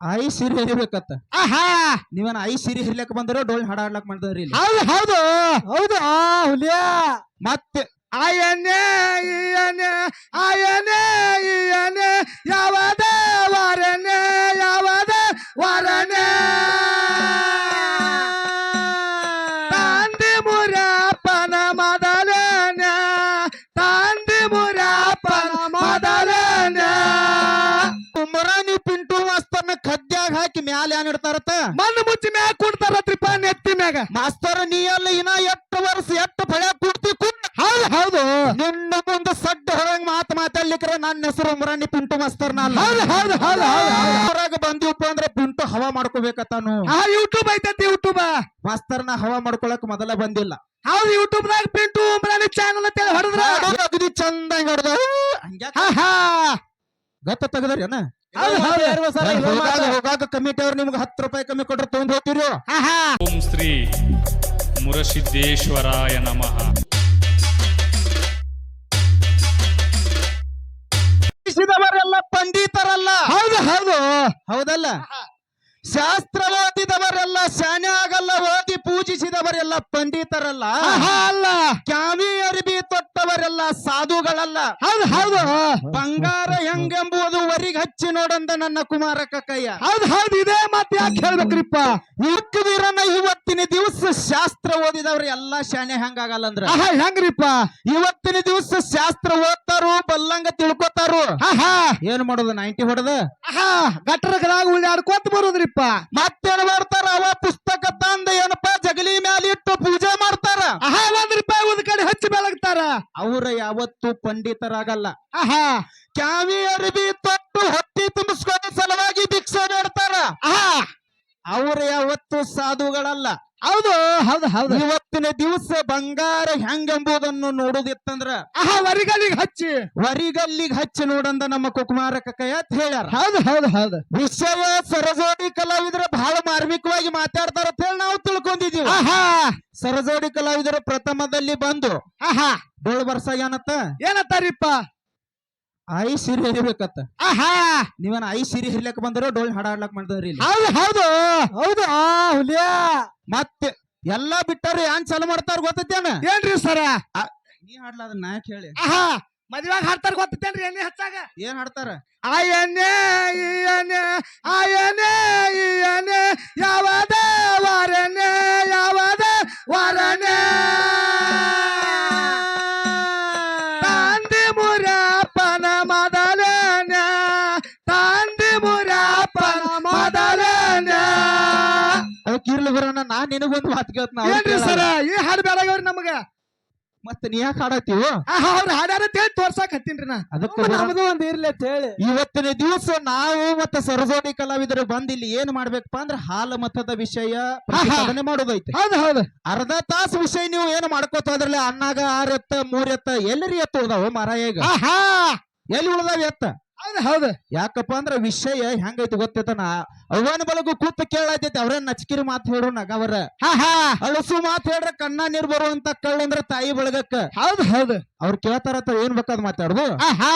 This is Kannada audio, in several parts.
ಐ ಸಿರಿ ಹಿರಿಬೇಕತ್ತ ಆಹಾ! ನೀವೇನ ಐ ಸಿರಿ ಹಿರ್ಲಕ್ ಬಂದಿರೋ ಡೋಲ್ ಹಾಡ ಹಾಡ್ಲಕ್ ಮಾಡಿದ್ರಿ ಹೌದು ಹೌದು. ಹೌದು ಆ ಹುಲಿಯ. ಮತ್ತೆ ಆಯನೆ ಈಯನೆ ಆಯನೆ ಈಯನೆ ಯಾವದ ವಾರನೆ ಯಾವದ ವಾರನೆ ಖದ್ಯಾಗ ಹಾಕಿ ಮ್ಯಾಲ ಏನ್ ಇಡ್ತಾರತ್ತ? ಮಣ್ಣು ಮುಚ್ಚಿ ಮ್ಯಾಗ ಕೊಡ್ತಾರತ್ರಿಪ್ಪ ನೆತ್ತಿ ಮ್ಯಾಗ. ಮಾಸ್ತರ ನೀ ಅಲ್ಲ ಇನ್ನ ಎಟ್ಟು ವರ್ಷ ಎಟ್ಟು ಫಳ ಕುಡ್ತಿ ಕುಡ್. ಹೌದು ಹೌದು. ನಿನ್ನ ಮುಂದೆ ಸಡ್ಡ ಹೊರಂಗ್ ಮಾತು ಮಾತಾಡ್ಲಿಕ್ರೆ ನನ್ನ ಹೆಸರು ಮುರಣಿ ಪಿಂಟು ಮಾಸ್ತರ್ ಅಲ್ಲ. ಹೌದು ಹೌದು ಹೌದು ಹೊರಗೆ ಬಂದಿವಪ್ಪ ಅಂದ್ರೆ ಪಿಂಟು ಹವಾ ಮಾಡ್ಕೋಬೇಕತ್ತಾನು. ಆ ಯೂಟ್ಯೂಬ್ ಐತತಿ ಯೂಟ್ಯೂಬ್ ಮಾಸ್ತರ್ನ ಹವಾ ಮಾಡ್ಕೊಳಕ್ ಮೊದಲ ಬಂದಿಲ್ಲ. ಹೌದು ಯೂಟ್ಯೂಬ್ ದಾಗ ಪಿಂಟು ಉಮ್ರಾನಿ ಚಾನಲ್ ಅಂತ ಹೇಳಿ ಹೊಡೆದ್ರ? ಅಗದಿ ಚಂದ ಹೊಡೆದ. ಹಂಗ್ಯಾಕ? ಹಾ ಹಾ. ಗತ್ತ ತೆಗದ್ರಿ ಅಣ್ಣ ಹೌದು, ಹೌದು. ಹೋಗಾಗ ಹೋಗಾಗ ಕಮಿಟಿ ಅವ್ರು ನಿಮ್ಗೆ ಹತ್ತು ರೂಪಾಯಿ ಕಮ್ಮಿ ಕೊಟ್ರೆ ತಗೊಂಡ್ ಹೋಗ್ತೀರಿ. ಓಂ ಶ್ರೀ ಮುರಸಿದ್ದೇಶ್ವರಾಯ ನಮಃ. ಶಿದವರೆಲ್ಲ ಪಂಡಿತರಲ್ಲ. ಹೌದು ಹೌದು. ಹೌದಲ್ಲ? ಶಾಸ್ತ್ರ ಓದಿದವರೆಲ್ಲ ಶಾನೆ ಆಗಲ್ಲ ಓದಿ ಪೂಜಿಸಿದವರೆಲ್ಲ ಪಂಡಿತರಲ್ಲ? ಅಲ್ಲ. ಕ್ಯಾವಿ ಅರಿಬಿ ತೊಟ್ಟವರೆಲ್ಲ ಸಾಧುಗಳಲ್ಲ? ಹೌದು ಹೌದು. ಬಂಗಾರ ಹೆಂಗೆಂಬುದು ವರಿಗೆ ಹಚ್ಚಿ ನೋಡಂದ ನನ್ನ ಕುಮಾರ ಕಕ್ಕಯ್ಯ ಹೌದು ಹೌದು. ಇದೇ ಮತ್ತೆ ಯಾಕೆ ಹೇಳ್ಬೇಕ್ರಿಪ್ಪ? ಇವತ್ತಿನ ದಿವಸ ಶಾಸ್ತ್ರ ಓದಿದವ್ರು ಎಲ್ಲಾ ಶಾಣೆ ಹೆಂಗಾಗಲ್ಲ ಅಂದ್ರ ಆಹಾ ಹೆಂಗ್ರಿಪ್ಪ? ಇವತ್ತಿನ ದಿವಸ ಶಾಸ್ತ್ರ ಓದ್ತಾರು ಬಲ್ಲಂಗ ತಿಳ್ಕೊತಾರು. ಆಹಾ. ಏನ್ ಮಾಡೋದು ನೈಂಟಿ ಹೊಡೆದ? ಆಹಾ ಗಟ್ಟರಗದಾಗ ಉಳ್ಳಾಡ್ಕೊತ ಬರೋದ್ರಿಪ್ಪ. ಮತ್ತೇನ್ ಮಾಡ್ತಾರ ಅವ ಪುಸ್ತಕ ತಂದ ಏನಪ್ಪ ಜಗಲಿ ಮ್ಯಾಲ ಇಟ್ಟು ಪೂಜೆ ಮಾಡ್ತಾರ? ಆಹಾ ಒಂದ್ ರೂಪಾಯಿ ಒಂದ್ ಕಡೆ ಹಚ್ಚಿ ಬೆಳಗ್ತಾರ. ಅವ್ರ ಯಾವತ್ತು ಪಂಡಿತರಾಗಲ್ಲ. ಆಹಾ. ಕ್ಯಾವಿ ಅರಿಬಿ ತೊಟ್ಟು ಹತ್ತಿ ತುಂಬಿಸ್ಕೊಂಡ ಸಲುವಾಗಿ ಭಿಕ್ಷೆ ನೋಡ್ತಾರ ಆಹಾ. ಅವ್ರ ಯಾವತ್ತು ಸಾಧುಗಳಲ್ಲ. ಹೌದು ಹೌದು ಹೌದು. ಇವತ್ತಿನ ದಿವಸ ಬಂಗಾರ ಹೆಂಗೆಂಬುದನ್ನು ನೋಡುದಿತ್ತಂದ್ರ ಆಹಾ ವರಿಗಲ್ಲಿಗೆ ಹಚ್ಚಿ. ವರಿಗಲ್ಲಿಗೆ ಹಚ್ಚಿ ನೋಡಂದ ನಮ್ಮ ಕುಕುಮಾರ ಕಕ್ಕಯ್ಯ ಅಂತ ಹೇಳ್ಯಾರ. ಹೌದು ಹೌದು ಹೌದು. ವಿಶ್ವ ಸರಜೋಡಿ ಕಲಾವಿದ್ರ ಬಹಳ ಮಾರ್ಮಿಕವಾಗಿ ಮಾತಾಡ್ತಾರ ಅಂತ ಹೇಳಿ ನಾವು ತಿಳ್ಕೊಂಡಿದೀವಿ ಆಹಾ. ಸರಜೋಡಿ ಕಲಾವಿದರು ಪ್ರಥಮದಲ್ಲಿ ಬಂದು ಆಹಾ. ಡೋಳ್ ಬರ್ಸ ಏನತ್ತ? ಏನತ್ತಾರಿಪ್ಪ ಐ ಸಿರಿ ಹಿರಿಬೇಕತ್ತ ಆಹಾ! ನೀವೇನ ಐ ಸಿರಿ ಹಿರ್ಲಕ್ ಬಂದಿರೋ ಡೋಲ್ ಹಾಡ ಹಾಡ್ಲಕ್ ಮಾಡಿದ್ರಿ ಹೌದು ಹೌದು! ಹೌದು. ಆ ಹುಲಿಯ! ಮತ್ತೆ ಎಲ್ಲಾ ಬಿಟ್ಟಾರ ಏನ್ ಚಾಲು ಮಾಡ್ತಾರ ಗೊತ್ತೇನ ಏನ್ರಿ ಸರ? ನೀ ಹಾಡ್ಲ ಅದನ್ನ ನಾ ಕೇಳಿ ಹೇಳಿ? ಆಹಾ! ಮದ್ವೆಗ್ ಹಾಡ್ತಾರ ಗೊತ್ತೇನ್ರಿ ಎಣ್ಣೆ ಹಚ್ಚಾಗ? ಏನ್ ಹಾಡ್ತಾರ? ಆಯನೆ ಈಯನೆ ಆಯನೆ ಈಯನೆ ಯಾವದ ವಾರನೆ ಯಾವದ ವಾರನೆ ಇರ್ಲಿ ಬರೋಣ ನಾ ನಿನಗೊಂದು ಮಾತು ಕೇಳ್ತ ಏನ್ರಿ ಸರ? ಈ ಹಾಡು ಬೇಡಾಗವ್ರಿ ನಮಗ. ಮತ್ತೆ ನೀ ಯಾಕೆ ಹಾಡತ್ತೀವ ಅವ್ರ ಹಾಡ್ಯಾರ ಹೇಳಿ ತೋರ್ಸಾಕ್ ಹತ್ತೀನ್ರಿ ನಾ. ಅದಕ್ಕೆ ನಮ್ದು ಒಂದ್ ಇರ್ಲಿ ಅಂತ ಹೇಳಿ. ಇವತ್ತಿನ ದಿವಸ ನಾವು ಮತ್ತೆ ಸರಜೋಡಿ ಕಲಾವಿದರು ಬಂದ್ ಇಲ್ಲಿ ಏನ್ ಮಾಡ್ಬೇಕಪ್ಪ ಅಂದ್ರೆ ಹಾಲ ಮತದ ವಿಷಯ ಪ್ರತಿಪಾದನೆ ಮಾಡೋದೈತೆ. ಹೌದು ಹೌದು. ಅರ್ಧ ತಾಸು ವಿಷಯ ನೀವು ಏನ್ ಮಾಡ್ಕೋತ ಹೋದ್ರಲ್ಲ ಅನ್ನಾಗ ಆರ್ ಎತ್ತ ಮೂರ್ ಎತ್ತ ಎಲ್ಲರಿ ಎತ್ತ ಉಳ್ದಾವ ಮಾರಾಯ ಈಗ? ಎಲ್ಲಿ ಉಳ್ದಾವ ಎತ್ತ? ಹೌದು ಹೌದು. ಯಾಕಪ್ಪ ಅಂದ್ರ ವಿಷಯ ಹೆಂಗೈತಿ ಗೊತ್ತೈತನ ಅವ್ವನ ಅವನ ಬಲಗು ಕೂತ್ ಕೇಳಾಯ್ತೈತಿ ಅವ್ರೇನ್ ನಚಿಕಿರಿ ಮಾತು ಹೇಳು ನಗವರ ಹಾ ಅಳಸು ಮಾತು ಹೇಳ್ರ ಕಣ್ಣ ನೀರ್ ಬರುವಂತ ಕಳ್ಳಂದ್ರ ತಾಯಿ ಬಳಗಕ್ಕ. ಹೌದು ಹೌದು. ಅವ್ರ ಕೇಳ್ತಾರತ್ತ ಏನ್ ಬೇಕಾದ್ ಮಾತಾಡುದು? ಆಹಾ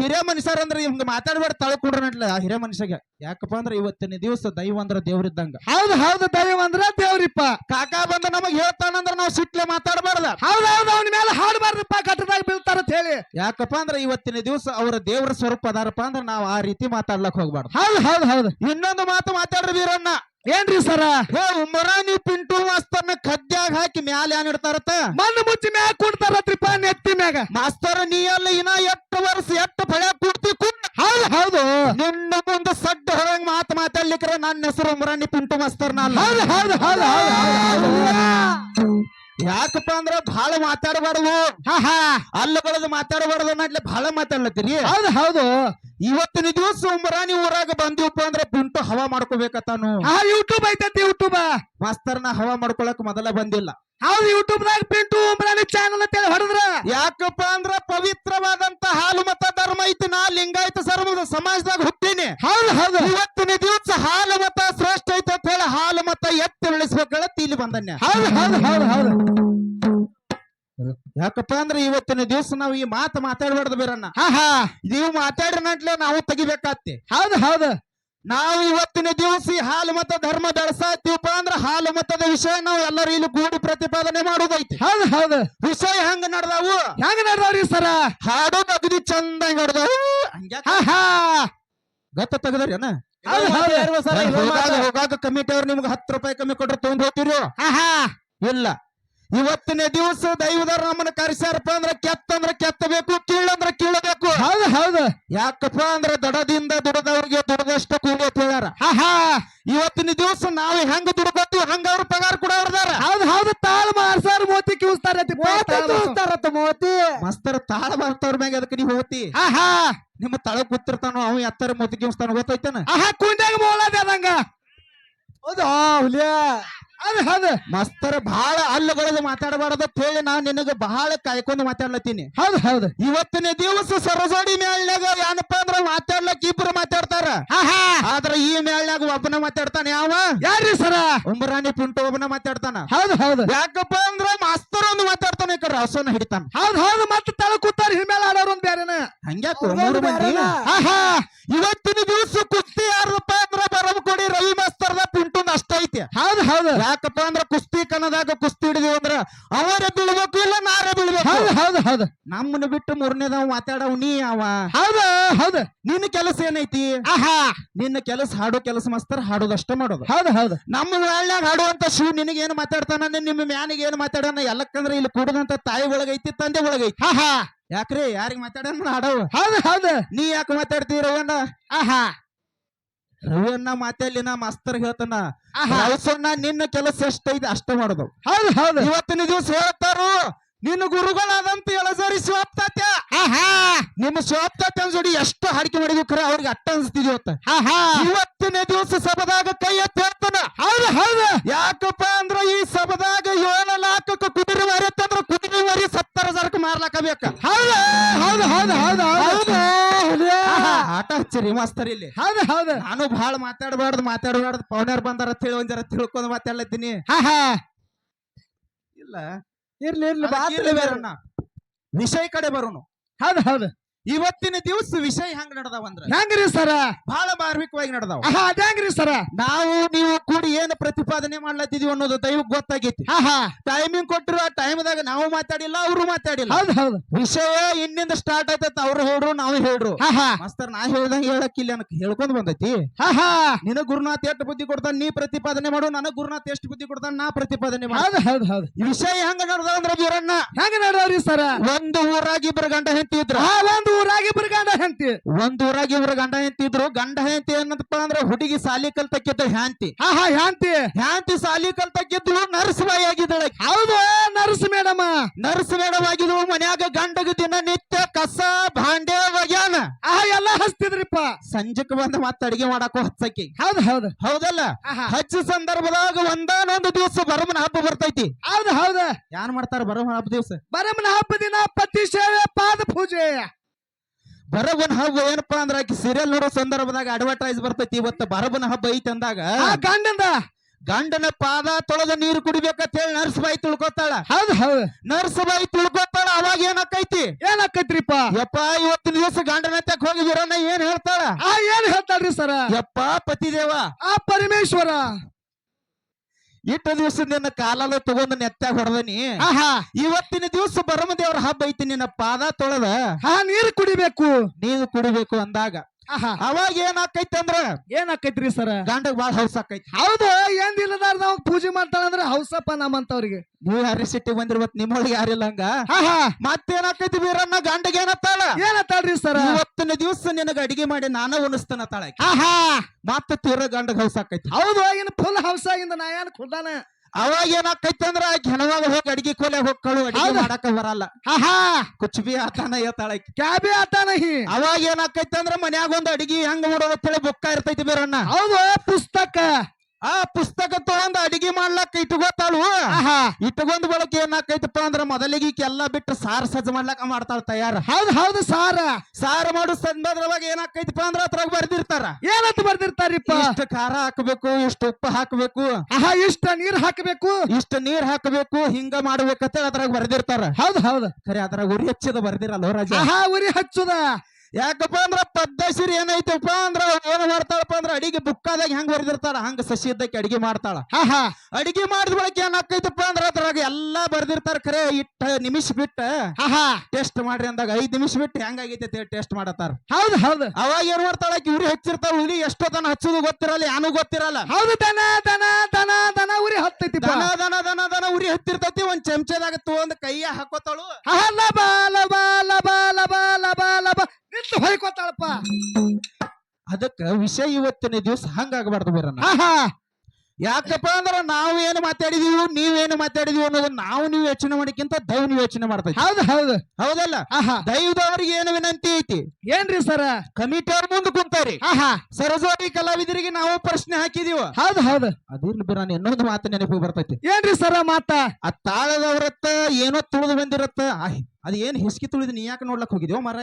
ಹಿರಿಯ ಮನುಷ್ಯರ ಅಂದ್ರೆ ಹಿಂಗ ಮಾತಾಡ್ಬೇಡ ತಳ್ಕೊಂಡ್ರ ನಟ್ಲ ಆ ಹಿರಿಯ ಮನುಷ್ಯಗೆ. ಯಾಕಪ್ಪ ಅಂದ್ರೆ ಇವತ್ತಿನ ದಿವಸ ದೈವ ಅಂದ್ರ ದೇವ್ರಿದ್ದಂಗ ಹೌದು ಹೌದು ದೈವ ಅಂದ್ರ ದೇವ್ರಿಪ್ಪ. ಕಾಕಾ ಬಂದ ನಮಗ್ ಹೇಳ್ತಾನಂದ್ರ ನಾವ್ ಸಿಟ್ಲೆ ಮಾತಾಡಬಾರ್ದ. ಹೌದು ಹೌದು ಅವನ ಮೇಲೆ ಹಾಡಬಾರ್ದಪ್ಪ ಕಟ್ಟದಾಗ ಬೀಳ್ತಾರ ಅಂತ ಹೇಳಿ. ಯಾಕಪ್ಪ ಅಂದ್ರೆ ಇವತ್ತಿನ ದಿವಸ ಅವರ ದೇವರ ಸ್ವರೂಪ ಅದಾರಪ್ಪ ಅಂದ್ರೆ ನಾವ್ ಆ ರೀತಿ ಮಾತಾಡ್ಲಕ್ ಹೋಗ್ಬಾರ್ದು. ಹೌದು ಹೌದು ಹೌದು. ಇನ್ನೊಂದು ಮಾತು ಮಾತಾಡ್ರಿ ವೀರಣ್ಣ. ಏನ್ರಿ ಸರ? ಹೇ ಉಮರಾನಿ ಪಿಂಟು ಮಾಸ್ತರ್ನ ಖದ್ಯಾಗ ಹಾಕಿ ಮ್ಯಾಲ ಏನ್ ಇಡ್ತಾರತ್ತ? ಮಣ್ಣು ಮುಚ್ಚಿ ಮ್ಯಾಗ ತ್ರಿಪಾ ನೆತ್ತಿ ಮ್ಯಾಗ. ಮಾಸ್ತರ್ ನೀ ಅಲ್ಲ ಇನ್ನ ಎಷ್ಟು ವರ್ಷ ಎಷ್ಟು ಭಯ ಕುಡ್ತಿ ಕುಡ್? ಹೌದು ಹೌದು. ನಿನ್ನ ಮುಂದೆ ಸಡ್ಡ ಹೊರಂಗ್ ಮಾತು ಮಾತಾಡ್ಲಿಕ್ರೆ ನನ್ನ ಹೆಸರು ಉಮರಾನಿ ಪಿಂಟು ಮಾಸ್ತರ್ನ ಅಲ್ಲ. ಹೌದು ಹೌದು ಹೌದು ಹೌದು ಹೌದು. ಯಾಕಪ್ಪ ಅಂದ್ರ ಬಹಳ ಮಾತಾಡಬಾರ್ದು. ಅಲ್ಲ ಅಲ್ಲಗಳದು ಮಾತಾಡಬಾರ್ದು ಅನ್ನಟ್ಲೆ ಬಹಳ ಮಾತಾಡ್ಲತ್ತೀರಿ? ಹೌದು ಹೌದು. ಇವತ್ತಿನ ದಿವಸ ಉಮರಾನಿ ಊರಾಗ ಬಂದಿವಪ್ಪ ಅಂದ್ರೆ ಪಿಂಟು ಹವಾ ಮಾಡ್ಕೋಬೇಕತ್ತಾನು. ಯೂಟ್ಯೂಬ್ ಐತತಿ ಯೂಟ್ಯೂಬ್ ಮಾಸ್ತರ್ನ ಹವಾ ಮಾಡ್ಕೊಳಕ್ ಮೊದಲ ಬಂದಿಲ್ಲ. ಹೌದು ಯೂಟ್ಯೂಬ್ ದಾಗ ಪಿಂಟು ಉಮ್ರಾನಿ ಚಾನಲ್ ಅಂತ ಹೇಳಿ ಹೊಡೆದ್ರ? ಯಾಕಪ್ಪ ಅಂದ್ರ ಪವಿತ್ರವಾದಂತ ಹಾಲು ಮತ ಧರ್ಮ ಐತಿ ನಾ ಲಿಂಗಾಯತ ಸರ್ವದ ಸಮಾಜದಾಗ ಹುಟ್ಟೀನಿ. ಹೌದು ಹೌದು. ಇವತ್ತಿನ ದಿವಸ ಹಾಲು ಮತ ಶ್ರೇಷ್ಠ ಐತೆ ಅಂತ ಹೇಳಿ ಹಾಲು ಮತ ಎತ್ತಿ ಬೆಳೆಸ್ಬೇಕಲ್ಲ ಇಲ್ಲಿ ಬಂದನ್ಯ. ಹೌದು ಹೌದು ಹೌದು ಹೌದು. ಯಾಕಪ್ಪ ಅಂದ್ರೆ ಇವತ್ತಿನ ದಿವಸ ನಾವು ಈ ಮಾತು ಮಾತಾಡಬಾರ್ದು ಬೇರಣ್ಣ. ಹಾ ನೀವು ಮಾತಾಡಿನಟ್ಲೆ ನಾವು ತೆಗಿಬೇಕಾತಿ ಹೌದು ಹೌದು. ನಾವು ಇವತ್ತಿನ ದಿವಸ ಹಾಲು ಮತ ಧರ್ಮ ಬೆಳೆಸಾತೀವಪ್ಪ ಅಂದ್ರ ಹಾಲು ಮತದ ವಿಷಯ ನಾವು ಎಲ್ಲರೂ ಇಲ್ಲಿ ಕೂಡಿ ಪ್ರತಿಪಾದನೆ ಮಾಡುದೈತಿ ಹೌದು ಹೌದು. ವಿಷಯ ಹೆಂಗ ನಡ್ದಾವು? ಹೆಂಗ ನಡ್ದಾವ್ರಿ ಸರ? ಹಾಡು ಅಗದಿ ಚಂದ ನಡ್ದಾವು? ಗತ್ತ ತೆಗದ್ರಿ ಅಣ್ಣ ಹೌದು, ಹೌದು. ಹೋಗಾಗ ಕಮಿಟಿ ಅವ್ರು ನಿಮ್ಗೆ ಹತ್ತು ರೂಪಾಯಿ ಕಮ್ಮಿ ಕೊಟ್ರೆ ತಗೊಂಡ್ ಹೋಗ್ತೀರಿ? ಹಾ ಹಾ ಇಲ್ಲ. ಇವತ್ತಿನ ದಿವಸ ದೈವದಾರ ನಮ್ಮನ್ನ ಕರೆಸ್ಯಾರಪ್ಪ ಅಂದ್ರ ಕೆತ್ತಂದ್ರ ಕೆತ್ತಬೇಕು ಕೀಳಂದ್ರ ಕೀಳಬೇಕು. ಹೌದು ಹೌದು. ಯಾಕಪ್ಪ ಅಂದ್ರ ದಡದಿಂದ ದುಡದವ್ರಿಗೆ ದುಡದಷ್ಟ ಕೂಲಿ ಅಂತ ಹೇಳ್ಯಾರ. ಹಾ ಇವತ್ತಿನ ದಿವಸ ನಾವು ಹೆಂಗ ದುಡ್ಕೊತೀವಿ ಹಂಗ ಅವ್ರ ಪಗಾರ ಕೂಡ ಅವ್ರದಾರ ಹೌದು ಹೌದು. ತಾಳ ಮಾರ್ಸಾರ ಮೋತಿ ಕಿವಿಸ್ತಾರ ಮೋತಿ ಮಸ್ತರ ತಾಳ ಬರ್ತವ್ರ ಮ್ಯಾಗ ಅದಕ್ಕೆ ನೀವು ಹೋತಿ ಹಾ ಹಾ. ನಿಮ್ಮ ತಳ ಕೂತಿರ್ತಾನೋ ಅವ್ ಎತ್ತರ ಮೋತಿ ಕಿವಿಸ್ತಾನ ಗೊತ್ತೈತನ ಆಹಾ ಕುಂಡ್ಯಾಗ ಮೋಳದ ಅದಂಗ. ಹೌದು ಹುಲಿಯ. ಅದು ಹದ. ಮಸ್ತರ ಬಹಳ ಹಲ್ಲುಗಳದ ಮಾತಾಡಬಾರದು ಹೇಳಿ ನಾ ನಿನಗ ಬಹಳ ಕಾಯ್ಕೊಂಡು ಮಾತಾಡ್ಲತ್ತೀನಿ. ಹೌದು ಹೌದು. ಇವತ್ತಿನ ದಿವಸ ಸರಸೋಡಿ ಮೇಳ್ನಾಗ ಏನಪ್ಪಾ ಅಂದ್ರ ಮಾತಾಡ್ಲಕ್ ಇಬ್ರು ಮಾತಾಡ್ತಾರ. ಆದ್ರ ಈ ಮೇಳ್ನಾಗ ಒಬ್ಬನ ಮಾತಾಡ್ತಾನ ಯಾವ? ಯಾರ್ರಿ ಸರ? ಉಂಬರಾಣಿ ಪಿಂಟು ಒಬ್ಬನ ಮಾತಾಡ್ತಾನ. ಹೌದು ಹೌದು. ಯಾಕಪ್ಪ ಅಂದ್ರ ಮಾಸ್ತರ್ ಒಂದು ಮಾತಾಡ್ತಾನೆ ಈ ಕಡೆ ಹಿಡಿತಾನ. ಹೌದು ಹೌದು. ಮತ್ತೆ ತಳ ಕೂತಾರ ಹಿಮೇಲೆ ಆಡೋರು ಒಂದ್ ಬೇರೆನ ಹಂಗ್ಯಾಕ ಇವತ್ತಿನ ದಿವಸ ಕುಸ್ತಿ ಯಾರ್ದಪ್ಪ ಐತಿ ಹೌದು ಹೌದು. ಯಾಕಪ್ಪ ಅಂದ್ರ ಕುಸ್ತಿ ಕನ್ನದಾಗ ಕುಸ್ತಿ ಹಿಡಿದಿವಿ ಅಂದ್ರ ಅವರೇ ಬೀಳ್ಬೇಕು ಇಲ್ಲ ನಾರೇ ಬೀಳ್ಬೇಕು? ಹೌದು ಹೌದು ಹೌದು. ನಮ್ಮನ್ನ ಬಿಟ್ಟು ಮೂರನೇದವ ಮಾತಾಡವ್ ನೀ ಅವ. ಹೌದು ಹೌದು. ನಿನ್ನ ಕೆಲಸ ಏನೈತಿ? ಆಹಾ. ನಿನ್ನ ಕೆಲಸ ಹಾಡೋ ಕೆಲಸ ಮಾಸ್ತರ್ ಹಾಡೋದಷ್ಟೇ ಮಾಡೋದು. ಹೌದು ಹೌದು. ನಮ್ಮ ವೇಳ್ನಾಗ ಹಾಡುವಂತ ಶಿವ ನಿನಗೆ ಏನ್ ಮಾತಾಡ್ತಾನ ನಿಮ್ಮ ಮ್ಯಾನಿಗೆ ಏನ್ ಮಾತಾಡೋಣ ಎಲ್ಲಕ್ಕಂದ್ರೆ ಇಲ್ಲಿ ಕೂಡದಂತ ತಾಯಿ ಒಳಗೈತಿ ತಂದೆ ಒಳಗೈತಿ. ಆಹಾ. ಯಾಕ್ರಿ? ಯಾರಿಗ ಮಾತಾಡೋಣ ಹಾಡವ? ಹೌದು ಹೌದು. ನೀ ಯಾಕೆ ಮಾತಾಡ್ತೀವಿ ರವಿಯಣ್ಣ ಆಹಾ. ರವಿಯಣ್ಣ ಮಾತಾಡ್ಲಿ ನಾ ಮಾಸ್ತರ್ ಹೇಳ್ತಾನ ಆಹಾ. ರವಸಣ್ಣ ನಿನ್ನ ಕೆಲಸ ಎಷ್ಟೈತೆ ಅಷ್ಟ ಮಾಡೋದು. ಹೌದು ಹೌದು. ಇವತ್ತಿನ ದಿವಸ ಹೇಳ್ತಾರು ನಿನ್ನ ಗುರುಗಳಾದಂತ ಎಳಸರಿ ಶಿವಪ್ತಾತ್ಯ. ಆಹಾ. ನಿಮ್ಮ ಶಿವಪ್ತಾತ್ಯ ಜೋಡಿ ಎಷ್ಟು ಹಾಡಿಕೆ ಮಾಡಿದ್ವಿ ಖರೆ ಅವ್ರಿಗೆ ಅಟ್ಟ ಅನ್ಸ್ತಿದ್ವಿ ಇವತ್ತ. ಇವತ್ತಿನ ದಿವಸ ಆಟ ಹಚ್ಚಿರಿ ಇಲ್ಲಿ. ಹೌದು ಹೌದು. ನಾನು ಬಹಳ ಮಾತಾಡಬಾರ್ದು ಮಾತಾಡಬಾರ್ದು. ಪೌನರ್ ಬಂದಾರ ತಿಳಿ ಹೇಳಿ ಒಂದ್ ಜರ ಹಾ ಮಾತಾಡ್ಲತ್ತೀನಿ ಇಲ್ಲ. ಇರ್ಲಿ ಇರ್ಲಿ ಬೇರಣ್ಣ. ವಿಷಯ ಕಡೆ ಬರೋನು. ಹೌದು ಹೌದು. ಇವತ್ತಿನ ದಿವಸ ವಿಷಯ ಹೆಂಗ್ ನಡೆದಾವಂದ್ರ ಹೆಂಗ್ರಿ ಸರ? ಬಹಳ ಮಾರ್ಮಿಕವಾಗಿ ನಡೆದಾವ. ಅದ್ರಿ ಅದ್ಯಾಂಗ್ರಿ ಸರ? ನಾವು ನೀವು ಕೂಡಿ ಏನು ಪ್ರತಿಪಾದನೆ ಮಾಡ್ಲತ್ತಿದೀವಿ ಅನ್ನೋದು ದೈವಕ್ ಗೊತ್ತಾಗೈತಿ. ಹಾ ಟೈಮಿಂಗ್ ಕೊಟ್ಟಿರೋ ಆ ಟೈಮ್ದಾಗ ನಾವು ಮಾತಾಡಿಲ್ಲ ಅವ್ರು ಮಾತಾಡಿಲ್ಲ. ಹೌದು ಹೌದು. ವಿಷಯ ಇನ್ನಿಂದ ಸ್ಟಾರ್ಟ್ ಆಯ್ತತ್ ಅವ್ರು ಹೇಳ್ರು ನಾವು ಹೇಳ್ರು. ಹಾ ಮಾಸ್ತರ್ ನಾ ಹೇಳ್ದಂಗ ಹೇಳಕ್ಕಿಲ್ಲ ಅನಕ್ ಹೇಳ್ಕೊಂಡ್ ಬಂದೈತಿ. ನಿನಗ್ ಗುರುನಾಥ್ ಎಷ್ಟು ಬುದ್ಧಿ ಕೊಡ್ತಾನ ನೀ ಪ್ರತಿಪಾದನೆ ಮಾಡು ನನಗ್ ಗುರುನಾಥ್ ಎಷ್ಟು ಬುದ್ಧಿ ಕೊಡ್ತಾನ ನಾ ಪ್ರತಿಪಾದನೆ ಮಾಡು. ಹೌದು ಹೌದು ವಿಷಯ ಹೆಂಗ ನಡ್ದಾವ ಅಂದ್ರ ಬೀರಣ್ಣ ಹೆಂಗ ನೋಡ್ರಿ ಸರ? ಒಂದು ಊರಾಗಿ ಇಬ್ಬರು ಗಂಟ ಹೆಂಡತಿ ಇದ್ರ. ಒಂದು ಊರಾಗಿ ಗಂಡ ಹೆಂತಿ ಒಂದ್ ಊರಾಗಿ ಇಬ್ರು ಗಂಡ ಹೆಂತಿ ಇದ್ರು ಗಂಡ ಹೆಂತಿ ಏನಂತಪ್ಪ ಅಂದ್ರೆ ಹುಡುಗಿ ಸಾಲಿ ಕಲ್ತಕ್ಕಿದ್ದು ಹ್ಯಾಂತಿ ಆಹಾ ಹ್ಯಾಂತಿ ಹ್ಯಾಂತಿ ಸಾಲಿ ಕಲ್ತಕ್ಕಿದ್ಲು ನರ್ಸ್ ಬಾಯಿ ಆಗಿದ್ದಳ ಹೌದು ನರ್ಸ್ ಮೇಡಮ್. ನರ್ಸ್ ಮೇಡಮ್ ಆಗಿದ್ವು ಮನ್ಯಾಗ ಗಂಡಗ ದಿನ ನಿತ್ಯ ಕಸ ಭಾಂಡೆ ಒಗ್ಯಾನ. ಆಹಾ ಎಲ್ಲ ಹಚ್ತಿದ್ರಿಪ್ಪ. ಸಂಜೆಕ್ ಬಂದ ಮತ್ತ ಅಡಿಗೆ ಮಾಡಾಕ ಹಚ್ಚಕ್ಕಿ ಹೌದ್ ಹೌದ್. ಹೌದಲ್ಲ? ಹಚ್ಚ ಸಂದರ್ಭದಾಗ ಒಂದಾನೊಂದು ದಿವಸ ಬರಮನ ಹಬ್ಬ ಬರ್ತೈತಿ. ಹೌದ್ ಹೌದು. ಯಾನ್ ಮಾಡ್ತಾರ ಬರಮನ ಹಬ್ಬ ದಿವಸ? ಬರಮನ ಹಬ್ಬ ದಿನ ಪತಿ ಸೇವೆ ಪಾದ ಪೂಜೆ. ಬರಬನ ಹಬ್ಬ ಏನಪ್ಪಾ ಅಂದ್ರ ಆಕಿ ಸೀರಿಯಲ್ ನೋಡೋ ಸಂದರ್ಭದಾಗ ಅಡ್ವರ್ಟೈಸ್ ಬರ್ತೈತಿ ಇವತ್ತು ಬರಬನ ಹಬ್ಬ ಐತಿ ಅಂದಾಗ ಆ ಗಂಡಂದ? ಗಂಡನ ಪಾದ ತೊಳೆದ ನೀರು ಕುಡಿಬೇಕಂತ ಹೇಳಿ ನರ್ಸ್ ಬಾಯಿ ತಿಳ್ಕೊತಾಳ. ಹೌದು ಹೌದು. ನರ್ಸ್ ಬಾಯಿ ತಿಳ್ಕೊತಾಳ ಅವಾಗ ಏನಕ್ಕೈತಿ ಏನಾಕೈತ್ರಿಪ್ಪ? ಯಪ್ಪ ಇವತ್ತಿನ ದಿವಸ ಗಂಡನ ತಕ್ಕ ಹೋಗಿ ಏನ್ ಹೇಳ್ತಾಳ? ಆ ಏನ್ ಹೇಳ್ತಾಳ್ರಿ ಸರ? ಯಪ್ಪ ಪತಿದೇವ. ಆ ಪರಮೇಶ್ವರ. ಇಟ್ಟು ದಿವಸ ನಿನ್ನ ಕಾಲಲ್ಲ ತಗೊಂಡ್ ನೆತ್ತಾಗ ಹೊಡೆದನಿ. ಆಹಾ. ಇವತ್ತಿನ ದಿವಸ ಬರಮದೇವ್ರ ಹಬ್ಬ ಐತಿ ನಿನ್ನ ಪಾದ ತೊಳೆದ. ಹಾ ನೀರು ಕುಡಿಬೇಕು. ನೀರು ಕುಡಿಬೇಕು ಅಂದಾಗ. ಆಹಾ. ಅವಾಗ ಏನಾಕೈತಿ ಅಂದ್ರ? ಏನಾಕೈತ್ರಿ ಸರ? ಗಂಡಗ್ ಬಾಳ ಹೌಸ್ ಆಕೈತಿ. ಹೌದು ಏನ್ ಇಲ್ಲದಾರ ನಾವ್ ಪೂಜೆ ಮಾಡ್ತಾಳಂದ್ರ ಹೌಸಪ್ಪ ನಮ್ಮಂತವ್ರಿಗೆ. ನೀವು ಹರಿಸಿಟ್ಟಿ ಬಂದಿರ್ಬತ್ ನಿಮ್ಮೊಳಗೆ ಯಾರಿಲ್ಲ ಹಂಗ? ಮತ್ತೇನಾಕೈತಿ ಬೀರಣ್ಣ ಗಂಡಗೆ ಏನತ್ತಾಳ ಏನತ್ತಾಳ್ರಿ ಸರ. ಇವತ್ತಿನ ದಿವಸ ನಿನಗ ಅಡಿಗೆ ಮಾಡಿ ನಾನ ಉಣಿಸ್ತಾನ ತಾಳ ಆಹಾ ಮತ್ತ ತೀರ ಗಂಡ ಹೌಸ್ ಆಕೈತಿ. ಹೌದು ಇನ್ ಫುಲ್ ಹೌಸ್ ಆಗಿಂದ ನಾ ಏನ್ ಕೊಡ್ತಾನ ಅವಾಗ ಏನಾಕೈತಿ ಅಂದ್ರ ಘನವಾಗ ಹೆಣವಾಗ ಹೋಗಿ ಅಡಿಗೆ ಕೋಲೆ ಹೋಗ್ಕಳು ಅಡಿಗೆ ಮಾಡಕ ಬರಲ್ಲ. ಆಹಾ. ಕುಚ್ ಬಿ ಆತಾನ ಏತಾಳ ಕ್ಯಾಬಿ ಆತಾನ ಹಿ. ಅವಾಗ ಏನಾಕೈತಿ ಅಂದ್ರ ಮನ್ಯಾಗ ಒಂದ್ ಅಡಿಗೆ ಹೆಂಗ್ ಮಾಡೋದು ಹೇಳಿ ಬುಕ್ಕ ಇರ್ತೈತಿ ಬೇರಣ್ಣ. ಹೌದು ಪುಸ್ತಕ. ಆ ಪುಸ್ತಕ ತಗೊಂಡ್ ಅಡಿಗೆ ಮಾಡ್ಲಕ್ ಇಟ್ಕೋತಾಳು ಇಟ್ಕೊಂಡ್ ಬಳಕ ಏನಾಕೈತಪ್ಪ ಅಂದ್ರ ಮೊದಲಿಗೆ ಎಲ್ಲ ಎಲ್ಲಾ ಬಿಟ್ಟು ಸಾರ್ ಸಜ್ಜ ಮಾಡ್ಲಕ್ಕ ಮಾಡ್ತಾಳ ತಯಾರ. ಹೌದು ಹೌದು ಸಾರ. ಸಾರ ಮಾಡು ಸಂದರ್ಭದಾಗ ಏನಾಕೈತಪ್ಪ ಅಂದ್ರ ಅದ್ರಾಗ ಬರ್ದಿರ್ತಾರ. ಏನಂತ ಬರ್ದಿರ್ತಾರಿಪ್ಪ? ಇಷ್ಟ ಖಾರ ಹಾಕಬೇಕು ಇಷ್ಟ ಉಪ್ಪು ಹಾಕಬೇಕು. ಆಹಾ ಇಷ್ಟ ನೀರ್ ಹಾಕಬೇಕು? ಇಷ್ಟ ನೀರ್ ಹಾಕಬೇಕು ಹಿಂಗ ಮಾಡ್ಬೇಕಂತ ಅದ್ರಾಗ ಬರ್ದಿರ್ತಾರ. ಹೌದು ಹೌದು. ಖರೆ ಅದ್ರಾಗ ಉರಿ ಹಚ್ಚದ ಬರ್ದಿರಲ್ಲ ರಾಜ? ಆಹಾ ಉರಿ ಹಚ್ಚುದ. ಯಾಕಪ್ಪ ಅಂದ್ರ ಪದ್ದಶ್ರೀ ಏನೈತಪ್ಪ ಅಂದ್ರ ಏನ್ ಮಾಡ್ತಾಳಪ್ಪ ಅಂದ್ರ ಅಡಿಗೆ ಬುಕ್ಕಾದಾಗ ಹೆಂಗ್ ಬರೆದಿರ್ತಾಳ ಹಂಗ ಸಸಿ ಇದ್ದಕ್ಕೆ ಅಡಿಗೆ ಮಾಡ್ತಾಳ. ಹಾ ಅಡಿಗೆ ಮಾಡಿದ ಬಳಕ ಏನಾಕೈತಪ್ಪ ಅಂದ್ರ ಅದ್ರಾಗ ಎಲ್ಲಾ ಬರ್ದಿರ್ತಾರ ಖರೆ ಇಟ್ಟ ನಿಮಿಷ ಬಿಟ್ಟ ಹಾ ಟೆಸ್ಟ್ ಮಾಡ್ರಿ ಅಂದಾಗ ಐದ್ ನಿಮಿಷ ಬಿಟ್ಟು ಹೆಂಗಾಗೈತೆ ಟೆಸ್ಟ್ ಮಾಡತ್ತಾರ. ಹೌದು ಹೌದು. ಅವಾಗ ಏನ್ ಮಾಡ್ತಾಳ ಆಕಿ ಉರಿ ಹಚ್ಚಿರ್ತಾಳ ಉರಿ ಎಷ್ಟೋ ತನ ಹಚ್ಚುದು ಗೊತ್ತಿರಲ್ಲ ಯಾನು ಗೊತ್ತಿರಲ್ಲ. ಹೌದು ದನ ದನ ದನ ದನ ಉರಿ ಹತ್ತೈತಿ ದನ ದನ ದನ ದನ ಉರಿ ಹತ್ತಿರ್ತೈತಿ ಒಂದ್ ಚಮಚದಾಗ ತಗೊಂಡ್ ಕೈಯ ಹಾಕೋತಾಳು. ಹಾ ಲಬ ಲಬ ಲಬ ಲಬ ಲಬ ಲಬ. ನಿಂತು ಹೊಯ್ಕೊತಾಳಪ್ಪ. ಅದಕ್ಕ ವಿಷಯ ಇವತ್ತಿನ ದಿವಸ ಹಂಗಾಗಬಾರ್ದು ಬೇರನ್ನ ಹಾ ಹಾ ಯಾಕಪ್ಪ ಅಂದ್ರೆ ನಾವು ಏನು ಮಾತಾಡಿದೀವಿ ನೀವೇನು ಮಾತಾಡಿದೀವಿ ಅನ್ನೋದನ್ನ ನಾವು ನೀವು ಯೋಚನೆ ಮಾಡಿಕ್ಕಿಂತ ದೈವ ನೀವು ಯೋಚನೆ ಮಾಡ್ತೀವಿ ಹೌದು ಹೌದು. ಹೌದಲ್ಲ? ದೈವದವ್ರಿಗೆ ಏನು ವಿನಂತಿ ಐತಿ? ಏನ್ರಿ ಸರ? ಕಮಿಟಿ ಅವ್ರ ಮುಂದೆ ಕುಂತಾರಿ ಸರಸ್ವತಿ ಕಲಾವಿದರಿಗೆ ನಾವು ಪ್ರಶ್ನೆ ಹಾಕಿದೀವ? ಹೌದು ಹೌದು. ಅದಿರ್ಲಿ ನಾನು ಇನ್ನೊಂದು ಮಾತು ನೆನಪಿಗೆ ಬರ್ತೈತಿ. ಏನ್ರಿ ಸರ ಮಾತ? ಆ ತಾಳದವ್ರತ್ತ ಏನೋ ತುಳಿದು ಬಂದಿರತ್ತ. ಅದ್ ಏನ್ ಹಿಸ್ಕಿ ತುಳಿದು ನೀ ಯಾಕೆ ನೋಡ್ಲಕ್ ಹೋಗಿದ್ಯೋ ಮರ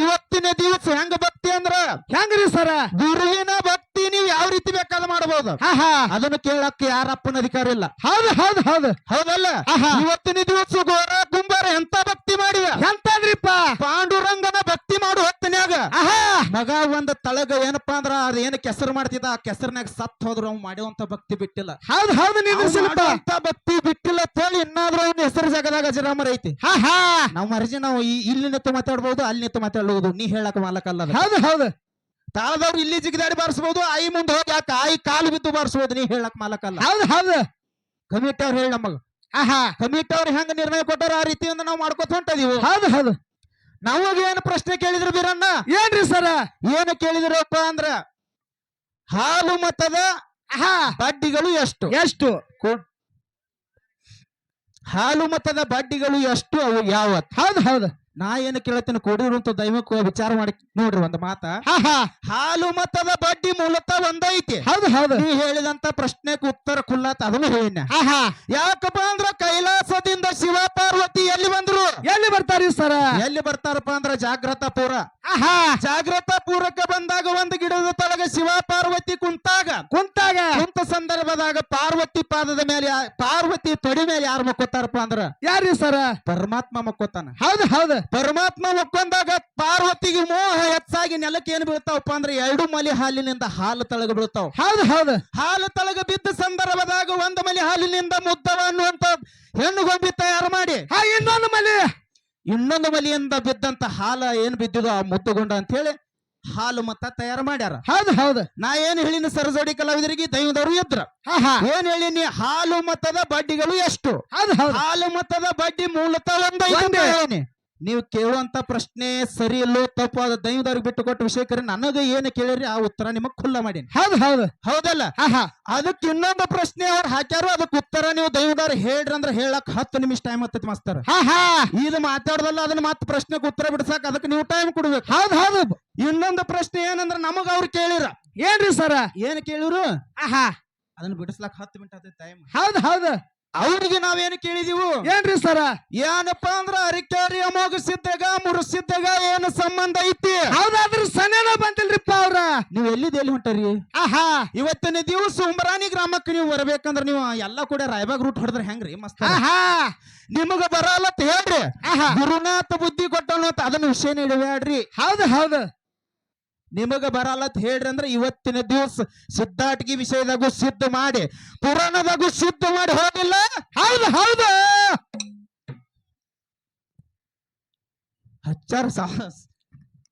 ಇವತ್ತಿನ ದಿವಸ ಹೆಂಗ ಭಕ್ತಿ ಅಂದ್ರ? ಹೆಂಗ್ರಿ ಸರ? ಗುರುವಿನ ಭಕ್ತಿ ನೀವು ಯಾವ ರೀತಿ ಬೇಕಾದ ಮಾಡಬಹುದು ಅದನ್ನು ಕೇಳಕ್ಕೆ ಯಾರಪ್ಪನ ಅಧಿಕಾರ ಇಲ್ಲ. ಹೌದು ಹೌದು ಹೌದು. ಹೌದಲ್ಲ. ಇವತ್ತಿನ ದಿವಸ ಗೋರ ಕುಂಬಾರ ಎಂತ ಭಕ್ತಿ ಮಾಡಿದ? ಎಂತದ್ರಿಪ್ಪ? ಪಾಂಡುರಂಗನ ಭಕ್ತಿ ಮಾಡು ಹೊತ್ತನ್ಯಾಗ. ಮಗ ಒಂದ್ ತಳಗ ಏನಪ್ಪ ಅಂದ್ರ ಅದೇನ್ ಕೆಸರು ಮಾಡ್ತಿದ್ದ ಆ ಕೆಸರ್ನ್ಯಾಗ ಸತ್ ಹೋದ್ರು ಅವ್ ಮಾಡುವಂತ ಭಕ್ತಿ ಬಿಟ್ಟಿಲ್ಲ. ಹೌದು ಹೌದು ಭಕ್ತಿ ಬಿಟ್ಟಿಲ್ಲ ತೇಳಿ ಹೇಳಿ ಇನ್ನಾದ್ರೂ ಅವ್ನ ಹೆಸರು ಜಗದಾಗ ಅಜರಾಮರ ಐತಿ. ನಾವು ಮರ್ಜಿ ನಾವು ಈ- ಇಲ್ಲಿ ನಿಂತು ಮಾತಾಡ್ಬಹುದು ಅಲ್ಲಿ ನಿಂತು ಮಾತಾಡ್ಬೋದು ನೀ ಹೇಳಕ್ ಮಾಲಕಲ್ಲ ಅಲ್ಲ ಹೌದು ಹೌದು. ತಾಳದವ್ರು ಇಲ್ಲಿ ಜಿಗಿದಾಡಿ ಬಾರಿಸಬಹುದು ಐ ಮುಂದೆ ಹೋಗಿ ಯಾಕೆ ಆಯಿ ಕಾಲು ಬಿದ್ದು ಬಾರಿಸಬಹುದು ನೀ ಹೇಳಕ್ ಮಾಲಕಲ್ಲ ಹೌದು ಹೌದು. ಕಮಿಟಿ ಅವ್ರು ಹೇಳಿ ನಮಗ. ಆಹಾ! ಕಮಿಟಿ ಅವ್ರು ಹೆಂಗ ನಿರ್ಣಯ ಕೊಟ್ಟಾರ ಆ ರೀತಿಯಿಂದ ನಾವು ಮಾಡ್ಕೊತ ಹೊಂಟದೀವಿ. ಹೌದು ಹೌದು. ನಮಗ ಏನ್ ಪ್ರಶ್ನೆ ಕೇಳಿದ್ರು ಬೀರಣ್ಣ? ಏನ್ರಿ ಸರ? ಏನು ಕೇಳಿದ್ರಪ್ಪ ಅಂದ್ರ ಹಾಲು ಮತದ ಬಡ್ಡಿಗಳು ಎಷ್ಟು? ಎಷ್ಟು? ಹಾಲು ಮತದ ಬಡ್ಡಿಗಳು ಎಷ್ಟು ಅವು ಯಾವತ್? ಹೌದು ಹೌದು. ನಾ ಏನು ಕೇಳತ್ತೀನಿ ಕೊಡಿರುವಂತ ದೈವಕ್ಕೆ ವಿಚಾರ ಮಾಡಿ ನೋಡ್ರಿ ಒಂದು ಮಾತ. ಹಾಲು ಮತದ ಬಡ್ಡಿ ಮೂಲತ ಒಂದೈತಿ. ಹೌದು ಹೌದು. ನೀ ಹೇಳಿದಂತ ಪ್ರಶ್ನೆಗೆ ಉತ್ತರ ಕುಲ್ಲಾತ ಅದನ್ನು ಹೇಳಿನ ಯಾಕಪ್ಪ ಅಂದ್ರ ಕೈಲಾಸದಿಂದ ಶಿವ ಪಾರ್ವತಿ ಎಲ್ಲಿ ಬಂದ್ರು? ಎಲ್ಲಿ ಬರ್ತಾರಿ ಸರ? ಎಲ್ಲಿ ಬರ್ತಾರಪ್ಪ ಅಂದ್ರ ಜಾಗ್ರತ ಪೂರ. ಆಹಾ. ಜಾಗ್ರತ ಪೂರಕ ಬಂದಾಗ ಒಂದು ಗಿಡದ ತಳಗ ಶಿವ ಪಾರ್ವತಿ ಕುಂತಾಗ. ಕುಂತಾಗ. ಕುಂತ ಸಂದರ್ಭದಾಗ ಪಾರ್ವತಿ ಪಾದದ ಮೇಲೆ ಯಾ- ಪಾರ್ವತಿ ತೊಡಿ ಮೇಲೆ ಯಾರು ಮಕ್ಕೋತಾರಪ್ಪ ಅಂದ್ರ? ಯಾರ್ರಿ ಸರ? ಪರಮಾತ್ಮ ಮಕ್ಕೋತಾನ. ಹೌದು ಹೌದು. ಪರಮಾತ್ಮ ಮಕ್ಕೊಂದಾಗ ಪಾರ್ವತಿಗೆ ಮೋಹ ಹೆಚ್ಚಾಗಿ ನೆಲಕ್ಕೆ ಏನ್ ಬೀಳ್ತಾವಪ್ಪ ಅಂದ್ರೆ ಎರಡು ಮಲಿ ಹಾಲಿನಿಂದ ಹಾಲು ತಳಗ ಬೀಳ್ತಾವ. ಹೌದು ಹೌದು. ಹಾಲು ತಳಗ ಬಿದ್ದ ಸಂದರ್ಭದಾಗ ಒಂದು ಮಲಿ ಹಾಲಿನಿಂದ ಮುದ್ದವ ಅನ್ನುವಂತ ಹೆಣ್ಣು ಗೊಂಬಿ ತಯಾರು ಮಾಡಿ. ಹಾ ಇನ್ನೊಂದು ಮಲಿ. ಇನ್ನೊಂದು ಮಲಿಯಿಂದ ಬಿದ್ದಂತ ಹಾಲು ಏನ್ ಬಿದ್ದಿದೋ ಆ ಮುತ್ತುಗುಂಡ ಅಂತ ಹೇಳಿ ಹಾಲು ಮತ್ತ ತಯಾರು ಮಾಡ್ಯಾರ. ಹೌದು ಹೌದು. ನಾ ಏನ್ ಹೇಳಿನ ಸರಜೋಡಿ ಕಲಾವಿದರಿಗೆ ದೈವದವರು ಇದ್ರ ಏನ್ ಹೇಳಿನಿ? ಹಾಲು ಮತದ ಬಡ್ಡಿಗಳು ಎಷ್ಟು? ಹಾಲು ಮತದ ಬಡ್ಡಿ ಮೂಲತಃ ಒಂದೇ. ನೀವು ಕೇಳುವಂತ ಪ್ರಶ್ನೆ ಸರಿ ಇಲ್ಲೋ ತಪ್ಪು ಅದ ದೈವದವ್ರಿಗೆ ಬಿಟ್ಟು ಕೊಟ್ಟು ವಿಷಯಕರಿ ನನಗೆ ಏನು ಕೇಳಿರಿ ಆ ಉತ್ತರ ನಿಮಗೆ ಖುಲ್ಲ ಮಾಡೀನಿ. ಹೌದು ಹೌದು. ಹೌದಲ್ಲ? ಅದಕ್ಕೆ ಇನ್ನೊಂದು ಪ್ರಶ್ನೆ ಅವ್ರು ಹಾಕ್ಯಾರು ಅದಕ್ಕೆ ಉತ್ತರ ನೀವು ದೈವದವ್ರು ಹೇಳ್ರಿ ಅಂದ್ರೆ ಹೇಳಕ್ ಹತ್ತು ನಿಮಿಷ ಟೈಮ್ ಹತ್ತೈತಿ ಮಾಸ್ತರ. ಇದು ಮಾತಾಡೋದಲ್ಲ ಅದನ್ನ ಮತ್ತೆ ಪ್ರಶ್ನೆಗೆ ಉತ್ತರ ಬಿಡ್ಸಾಕ ಅದಕ್ಕೆ ನೀವು ಟೈಮ್ ಕೊಡ್ಬೇಕು. ಹೌದು ಹೌದು. ಇನ್ನೊಂದು ಪ್ರಶ್ನೆ ಏನಂದ್ರೆ ನಮಗ ಅವ್ರು ಕೇಳಿರ. ಏನ್ರಿ ಸರ? ಏನ್ ಕೇಳಿರು? ಆಹಾ. ಅದನ್ನ ಬಿಡಿಸ್ಲಾಕ ಹತ್ತು ಮಿನಿಟ್ ಆದ ಟೈಮ್ ಹೌದು ಹೌದು. ಅವ್ರಿಗೆ ನಾವೇನು ಕೇಳಿದೀವು? ಏನ್ರಿ ಸರ? ಏನಪ್ಪಾ ಅಂದ್ರ ಅರಿಕಾರಿ ಅಮೋಘ ಸಿದ್ಧಗ ಮುರುಸಿದ್ಧಗ ಏನು ಸಂಬಂಧ ಐತಿ? ಹೌದಾದ್ರೂ ಸನೇನ ಬಂದಿಲ್ರಿಪ್ಪ ಅವ್ರ. ನೀವು ಎಲ್ಲಿದೆ ಎಲ್ಲಿ ಹೊಂಟರಿ? ಆಹಾ. ಇವತ್ತಿನ ದಿವಸ ಉಂಬರಾನಿ ಗ್ರಾಮಕ್ಕೆ ನೀವು ಬರ್ಬೇಕಂದ್ರ ನೀವು ಎಲ್ಲ ಕೂಡ ರಾಯಬಾಗ್ ರೂಟ್ ಹೊಡೆದ್ರೆ ಹೆಂಗ್ರಿ ಮಸ್ತ್? ಆಹಾ. ನಿಮಗ ಬರಲ್ಲ ಹೇಳ್ರಿ. ಆಹಾ. ಗುರುನಾಥ ಬುದ್ಧಿ ಕೊಟ್ಟನು ಅಂತ ಅದನ್ನ ವಿಷಯ ನೀಡಬೇಡ್ರಿ ಹೌದು ಹೌದು. ನಿಮಗ ಬರಲ್ಲ ಅಂತ ಹೇಳ್ರಿ ಅಂದ್ರೆ ಇವತ್ತಿನ ದಿವಸ ಸಿದ್ಧಾಟಗಿ ವಿಷಯದಾಗೂ ಸಿದ್ಧ ಮಾಡಿ ಪುರಾಣದಾಗೂ ಸಿದ್ಧ ಮಾಡಿ ಹೋಗಿಲ್ಲ? ಹೌದು ಹೌದು. ಹಚ್ಚಾರ ಸಾಹಸ.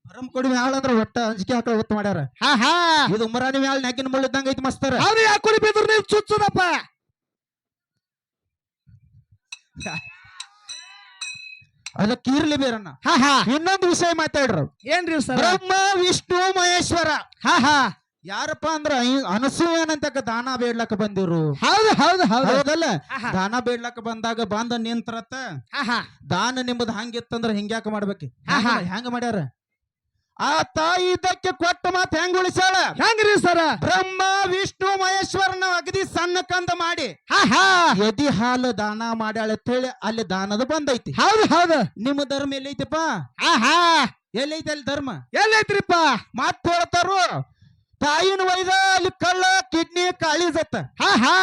ಪರಂ ಕೊಡಿ ಮ್ಯಾಳ ಅಂದ್ರ ಒಟ್ಟ ಅಂಜಿಕೆ ಹಾಕಳ ಗೊತ್ತು ಮಾಡ್ಯಾರ. ಹಾ ಇದು ಮರಾಣಿ ಮ್ಯಾಲ ನೆಗಿನ ಮುಳ್ಳಿದ್ದಂಗ ಐತಿ ಮಸ್ತರ. ಹೌದು ಯಾಕೆ ಕುಡಿ ಬಿದ್ರು ನೀವು ಚುಚ್ಚದಪ್ಪ? ಅದಕ್ಕೆ ಇರ್ಲಿ ಬೇರಣ್ಣ. ಹಾ ಹಾ. ಇನ್ನೊಂದು ವಿಷಯ ಮಾತಾಡ್ರು. ಏನ್ರಿ ಸರ? ಬ್ರಹ್ಮ ವಿಷ್ಣು ಮಹೇಶ್ವರ. ಹಾ ಹಾ. ಯಾರಪ್ಪ ಅಂದ್ರ ಅನಸೂಯನಂತಕ ದಾನ ಬೇಡ್ಲಕ್ಕ ಬಂದಿರು ಹೌದು ಹೌದು ಹೌದು. ಹೌದಲ್ಲ. ದಾನ ಬೇಡ್ಲಕ್ಕ ಬಂದಾಗ ಬಂದ ನಿಂತ್ರತ್ತ ದಾನ ನಿಮ್ಮದು ಹಂಗಿತ್ತಂದ್ರ ಹಿಂಗ್ಯಾಕ ಮಾಡ್ಬೇಕು? ಹಾ ಹೆಂಗ ಮಾಡ್ಯಾರ? ಆ ತಾಯಿ ಇದಕ್ಕೆ ಕೊಟ್ಟ ಮಾತು ಹೆಂಗ್ ಉಳಿಸ್ಯಾಳ? ಹೆಂಗ್ರಿ ಸರ? ಬ್ರಹ್ಮ ವಿಷ್ಣು ಮಹೇಶ್ವರನ ಅಗದಿ ಸಣ್ಣ ಕಂದ ಮಾಡಿ ಹಾ. ಹಾ ಎದಿ ಹಾಲು ದಾನ ಮಾಡ್ಯಾಳ ಅಂತ ಹೇಳಿ ಅಲ್ಲಿ ದಾನದ ಬಂದೈತಿ. ಹೌದು ಹೌದು. ನಿಮ್ಮ ಧರ್ಮ ಎಲ್ಲೈತಿಪ್ಪ ಆಹಾ. ಎಲ್ಲೈತಿ ಅಲ್ಲಿ ಧರ್ಮ? ಎಲ್ಲೈತ್ರಿಪ್ಪ ಮಾತ್ ಹೇಳ್ತಾರು ತಾಯಿನ ವೈದ ಅಲ್ಲಿ ಕಳ್ಳ ಕಿಡ್ನಿ ಕಾಳಿಸತ್ತ ಹಾ ಹಾ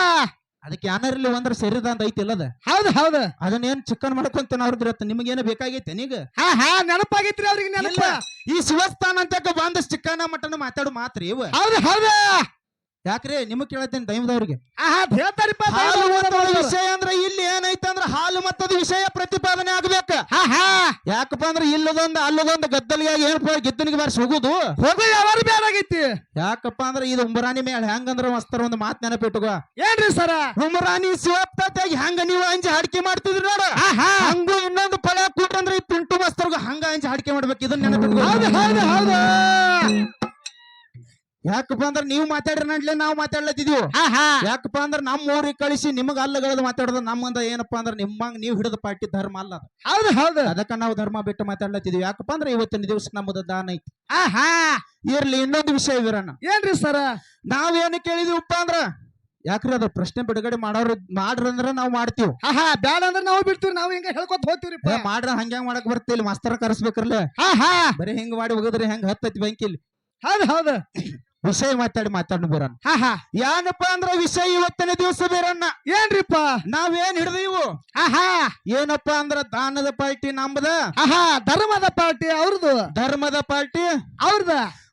ಅದಕ್ಕೆ ಯಾನರಲ್ಲಿ ಒಂದ್ರ ಸರಿ ಅಂತ ಐತಿ ಇಲ್ಲದ ಹೌದು ಹೌದು. ಅದನ್ನೇನ್ ಚಿಕ್ಕನ್ ಮಾಡ್ಕೊಂತ ಅವ್ರದ್ದು ನಿಮಗೇನ ಬೇಕಾಗೈತೆ ನೀಗ? ಹಾ ಹಾ ನೆನಪಾಗೈತ್ರಿ ಅವ್ರಿಗೆ ನೆನಪ. ಈ ಶಿವಸ್ಥಾನ ಅಂತ ಬಂದ ಚಿಕ್ಕನ ಮಟನ್ ಮಾತಾಡು ಮಾತ್ರ ಇವ. ಹೌದು ಹೌದು. ಯಾಕ್ರಿ ನಿಮಗ್ ಕೇಳತ್ತೇನೆ ದೈವದವ್ರಿಗೆ ಆಹಾ ಹೇಳ್ತಾರಿಪ್ಪ ಹಾಲು ಮತದ ವಿಷಯ ಅಂದ್ರೆ ಇಲ್ಲಿ ಏನೈತೆ ಅಂದ್ರೆ ಹಾಲು ಮತ್ತದ ವಿಷಯ ಪ್ರತಿಪಾದನೆ ಆಗ್ಬೇಕ. ಹಾ ಹಾ ಯಾಕಪ್ಪ ಅಂದ್ರೆ ಇಲ್ಲದೊಂದು ಅಲ್ಲದೊಂದು ಗದ್ದಲಿಯಾಗಿ ಏನಪ್ಪ ಗಿದ್ದನಿಗೆ ಬಾರಿಸಿ ಹೋಗುದು ಹೋಗು ಯಾವಾರು ಬೇರಾಗೈತಿ ಯಾಕಪ್ಪ ಅಂದ್ರೆ ಇದು ಉಂಬರಾಣಿ ಮೇಲೆ ಹೆಂಗಂದ್ರ ಮಸ್ತರ ಒಂದು ಮಾತ್ ನೆನಪಿಟ್ಟುಗ ಏನ್ರಿ ಸರ? ಉಂಬರಾಣಿ ಶಿವಪ್ತಾಗಿ ಹೆಂಗ ನೀವು ಅಂಜಿ ಹಾಡಿಕೆ ಮಾಡ್ತಿದ್ರಿ ನೋಡ. ಆಹಾ. ಹಂಗು ಇನ್ನೊಂದು ಪಳ ಕೂಟ್ರಂದ್ರೆ ಈ ಪಿಂಟು ಮಸ್ತರ್ಗು ಹಂಗ ಅಂಜಿ ಹಾಡಿಕೆ ಮಾಡ್ಬೇಕು. ಇದನ್ನ ನೆನಪಿಟ್ಟು ಹೌದು ಹೌದು ಹೌದು. ಯಾಕಪ್ಪ ಅಂದ್ರ ನೀವು ಮಾತಾಡ್ರಿ ನಡ್ಲೆ ನಾವು ಮಾತಾಡ್ಲತ್ತಿದೀವಿ. ಆಹಾ ಯಾಕಪ್ಪ ಅಂದ್ರ ನಮ್ಮ ಊರಿಗೆ ಕಳಿಸಿ ನಿಮಗ ಅಲ್ಲಗಳದ ಮಾತಾಡೋದು ನಮ್ಮಂದ ಏನಪ್ಪಾ ಅಂದ್ರ ನಿಮ್ಮಂಗ್ ನೀವು ಹಿಡಿದ ಪಾರ್ಟಿ ಧರ್ಮ ಅಲ್ಲ ಅದು. ಹೌದು ಹೌದು. ಅದಕ್ಕ ನಾವು ಧರ್ಮ ಬಿಟ್ಟು ಮಾತಾಡ್ಲತ್ತಿದ್ವಿ. ಯಾಕಪ್ಪ ಅಂದ್ರ ಇವತ್ತಿನ ದಿವಸ ನಮ್ಮದು ದಾನ ಐತಿ. ಆಹಾ ಇರ್ಲಿ ಇನ್ನೊಂದು ವಿಷಯ ವೀರಣ್ಣ ಏನ್ರಿ ಸರ? ನಾವೇನು ಕೇಳಿದೀವಪ್ಪ ಅಂದ್ರ ಯಾಕ್ರಿ ಅದ್ರ ಪ್ರಶ್ನೆ ಬಿಡುಗಡೆ ಮಾಡೋರು ಮಾಡ್ರಂದ್ರ ನಾವು ಮಾಡ್ತೀವಿ. ಹಾ ಬ್ಯಾಡ ಅಂದ್ರೆ ನಾವು ಬಿಡ್ತೀವಿ. ನಾವು ಹಿಂಗ ಹೇಳ್ಕೊತ ಹೋಗ್ತೀವಿ ಮಾಡ್ರ ಹಂಗ್ಯಾಂಗ ಮಾಡಕ್ ಬರ್ತಿಲ್ಲ ಮಾಸ್ತರ ಕರೆಸ್ಬೇಕ್ರಲ್ಲ? ಆಹಾ ಬರೀ ಹಿಂಗ್ ಮಾಡಿ ಹೋಗಿದ್ರೆ ಹೆಂಗ್ ಹತ್ತೈತಿ ಬೆಂಕಿಲಿ ಹೌದು ಹೌದು. ವಿಷಯ ಮಾತಾಡಿ ಮಾತಾಡ್ ಬೀರಣ್ಣ ಆಹಾ ಏನಪ್ಪ ಅಂದ್ರ ವಿಷಯ ಇವತ್ತಿನ ದಿವಸ ಬೀರಣ್ಣ ಏನ್ರಿಪ್ಪ? ನಾವೇನ್ ಹಿಡಿದೀವು? ಆಹಾ ಏನಪ್ಪಾ ಅಂದ್ರ ದಾನದ ಪಾರ್ಟಿ ನಮ್ದ? ಆಹಾ ಧರ್ಮದ ಪಾರ್ಟಿ ಅವ್ರದ್ದು ಧರ್ಮದ ಪಾರ್ಟಿ? ಅವ್ರದ?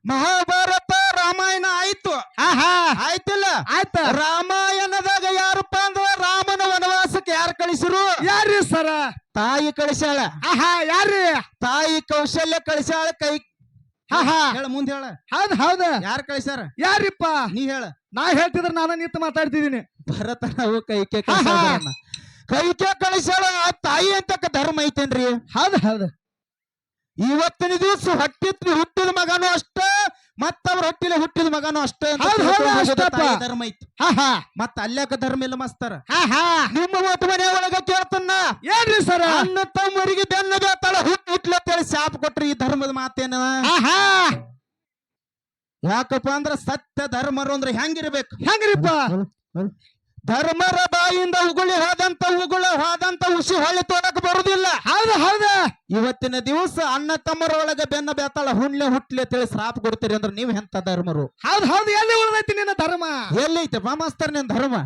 ಮಹಾಭಾರತ ರಾಮಾಯಣ ಆಯ್ತು. ಆಹಾ ಆಯ್ತಿಲ್ಲ? ಆಯ್ತ. ರಾಮಾಯಣದಾಗ ಯಾರಪ್ಪ ಅಂದ್ರ ರಾಮನ ವನವಾಸಕ್ಕೆ ಯಾರು ಕಳಿಸಿರು? ಯಾರ್ರಿ ಸರ? ತಾಯಿ ಕಳಿಸ್ಯಾಳ. ಆಹಾ ಯಾರ್ರಿ? ತಾಯಿ ಕೌಶಲ್ಯ ಕಳಿಸ್ಯಾಳ ಕೈ ಆಹಾ ಹೇಳ ಮುಂದೆ ಹೇಳ. ಹೌದ್ ಹೌದ. ಯಾರು ಕಳಿಸ್ಯಾರ? ಯಾರಿಪ್ಪ? ನೀ ಹೇಳ. ನಾ ಹೇಳ್ತಿದ್ರ ನಾನು ನಿಂತು ಮಾತಾಡ್ತಿದ್ದೀನಿ. ಭರತ ನಾವು ಕೈಕೆ ಕಳಿಸ್ಯಾಳ ಕೈಕೆ ಕಳಿಸ್ಯಾಳ ತಾಯಿ ಅಂತಕ್ಕ ಧರ್ಮ ಐತೇನ್ರಿ? ಹೌದ್ ಹೌದು. ಇವತ್ತಿನ ದಿವಸ ಹೊಟ್ಟಿತ್ ಹುಟ್ಟಿದ ಮಗನು ಅಷ್ಟ. ಮತ್ತ ಅವ್ರ ಹೊಟ್ಟಿಲೆ ಹುಟ್ಟಿದ ಮಗನು ಅಷ್ಟೇ ಅಂತ ಹೌದ್ ಹೌದ್ ತಿಳ್ಕೊಂಡ್ ಹೋಗೋದು ಅಷ್ಟಪ್ಪ. ತಾಯಿ ಧರ್ಮ ಐತಿ. ಆಹಾ ಮತ್ತ ಅಲ್ಯಾಕ ಧರ್ಮ ಇಲ್ಲ ಮಸ್ತಾರ. ಹಾ ನಿಮ್ಮ ಒಟ್ಟು ಮನೆ ಒಳಗ ಕೇಳ್ತನ್ನ. ಏನ್ರಿ ಸರ? ಅನ್ನ ತಮ್ಮರಿಗೆ ಬೆನ್ನ ಬೇತಾಳ ಹುಟ್ಟು ಹುಟ್ಲತ್ತೇಳಿ ಶಾಪ ಕೊಟ್ರಿ ಈ ಧರ್ಮದ ಮಾತೇನ. ಹಾ ಯಾಕಪ್ಪ ಅಂದ್ರ ಸತ್ಯ ಧರ್ಮರು ಅಂದ್ರೆ ಹೆಂಗಿರ್ಬೇಕು? ಹೆಂಗ್ರಿಪ್ಪ? ಧರ್ಮರ ಬಾಯಿಂದ ಉಗುಳಿ ಹಾದಂತ ಉಗುಳ ಹಾದಂತ ಉಸಿ ಹೊಳ್ಳಿ ತೋಡಕ್ ಬರುದಿಲ್ಲ. ಹೌದು ಹೌದು. ಇವತ್ತಿನ ದಿವಸ ಅಣ್ಣ ತಮ್ಮರ ಒಳಗ ಬೆನ್ನ ಬೇತಾಳ ಹುಣ್ಲೆ ಹುಟ್ಲೆ ತಿಳಿ ಶ್ರಾಪ್ ಕೊಡ್ತೀರಿ ಅಂದ್ರೆ ನೀವ್ ಎಂತ ಧರ್ಮರು? ಹೌದು ಹೌದು. ಎಲ್ಲಿ ಉಳಿದೈತಿ ನಿನ್ನ ಧರ್ಮ? ಎಲ್ಲೈತೆ ಮಾಮಸ್ತಾರ ನಿನ್ ಧರ್ಮ?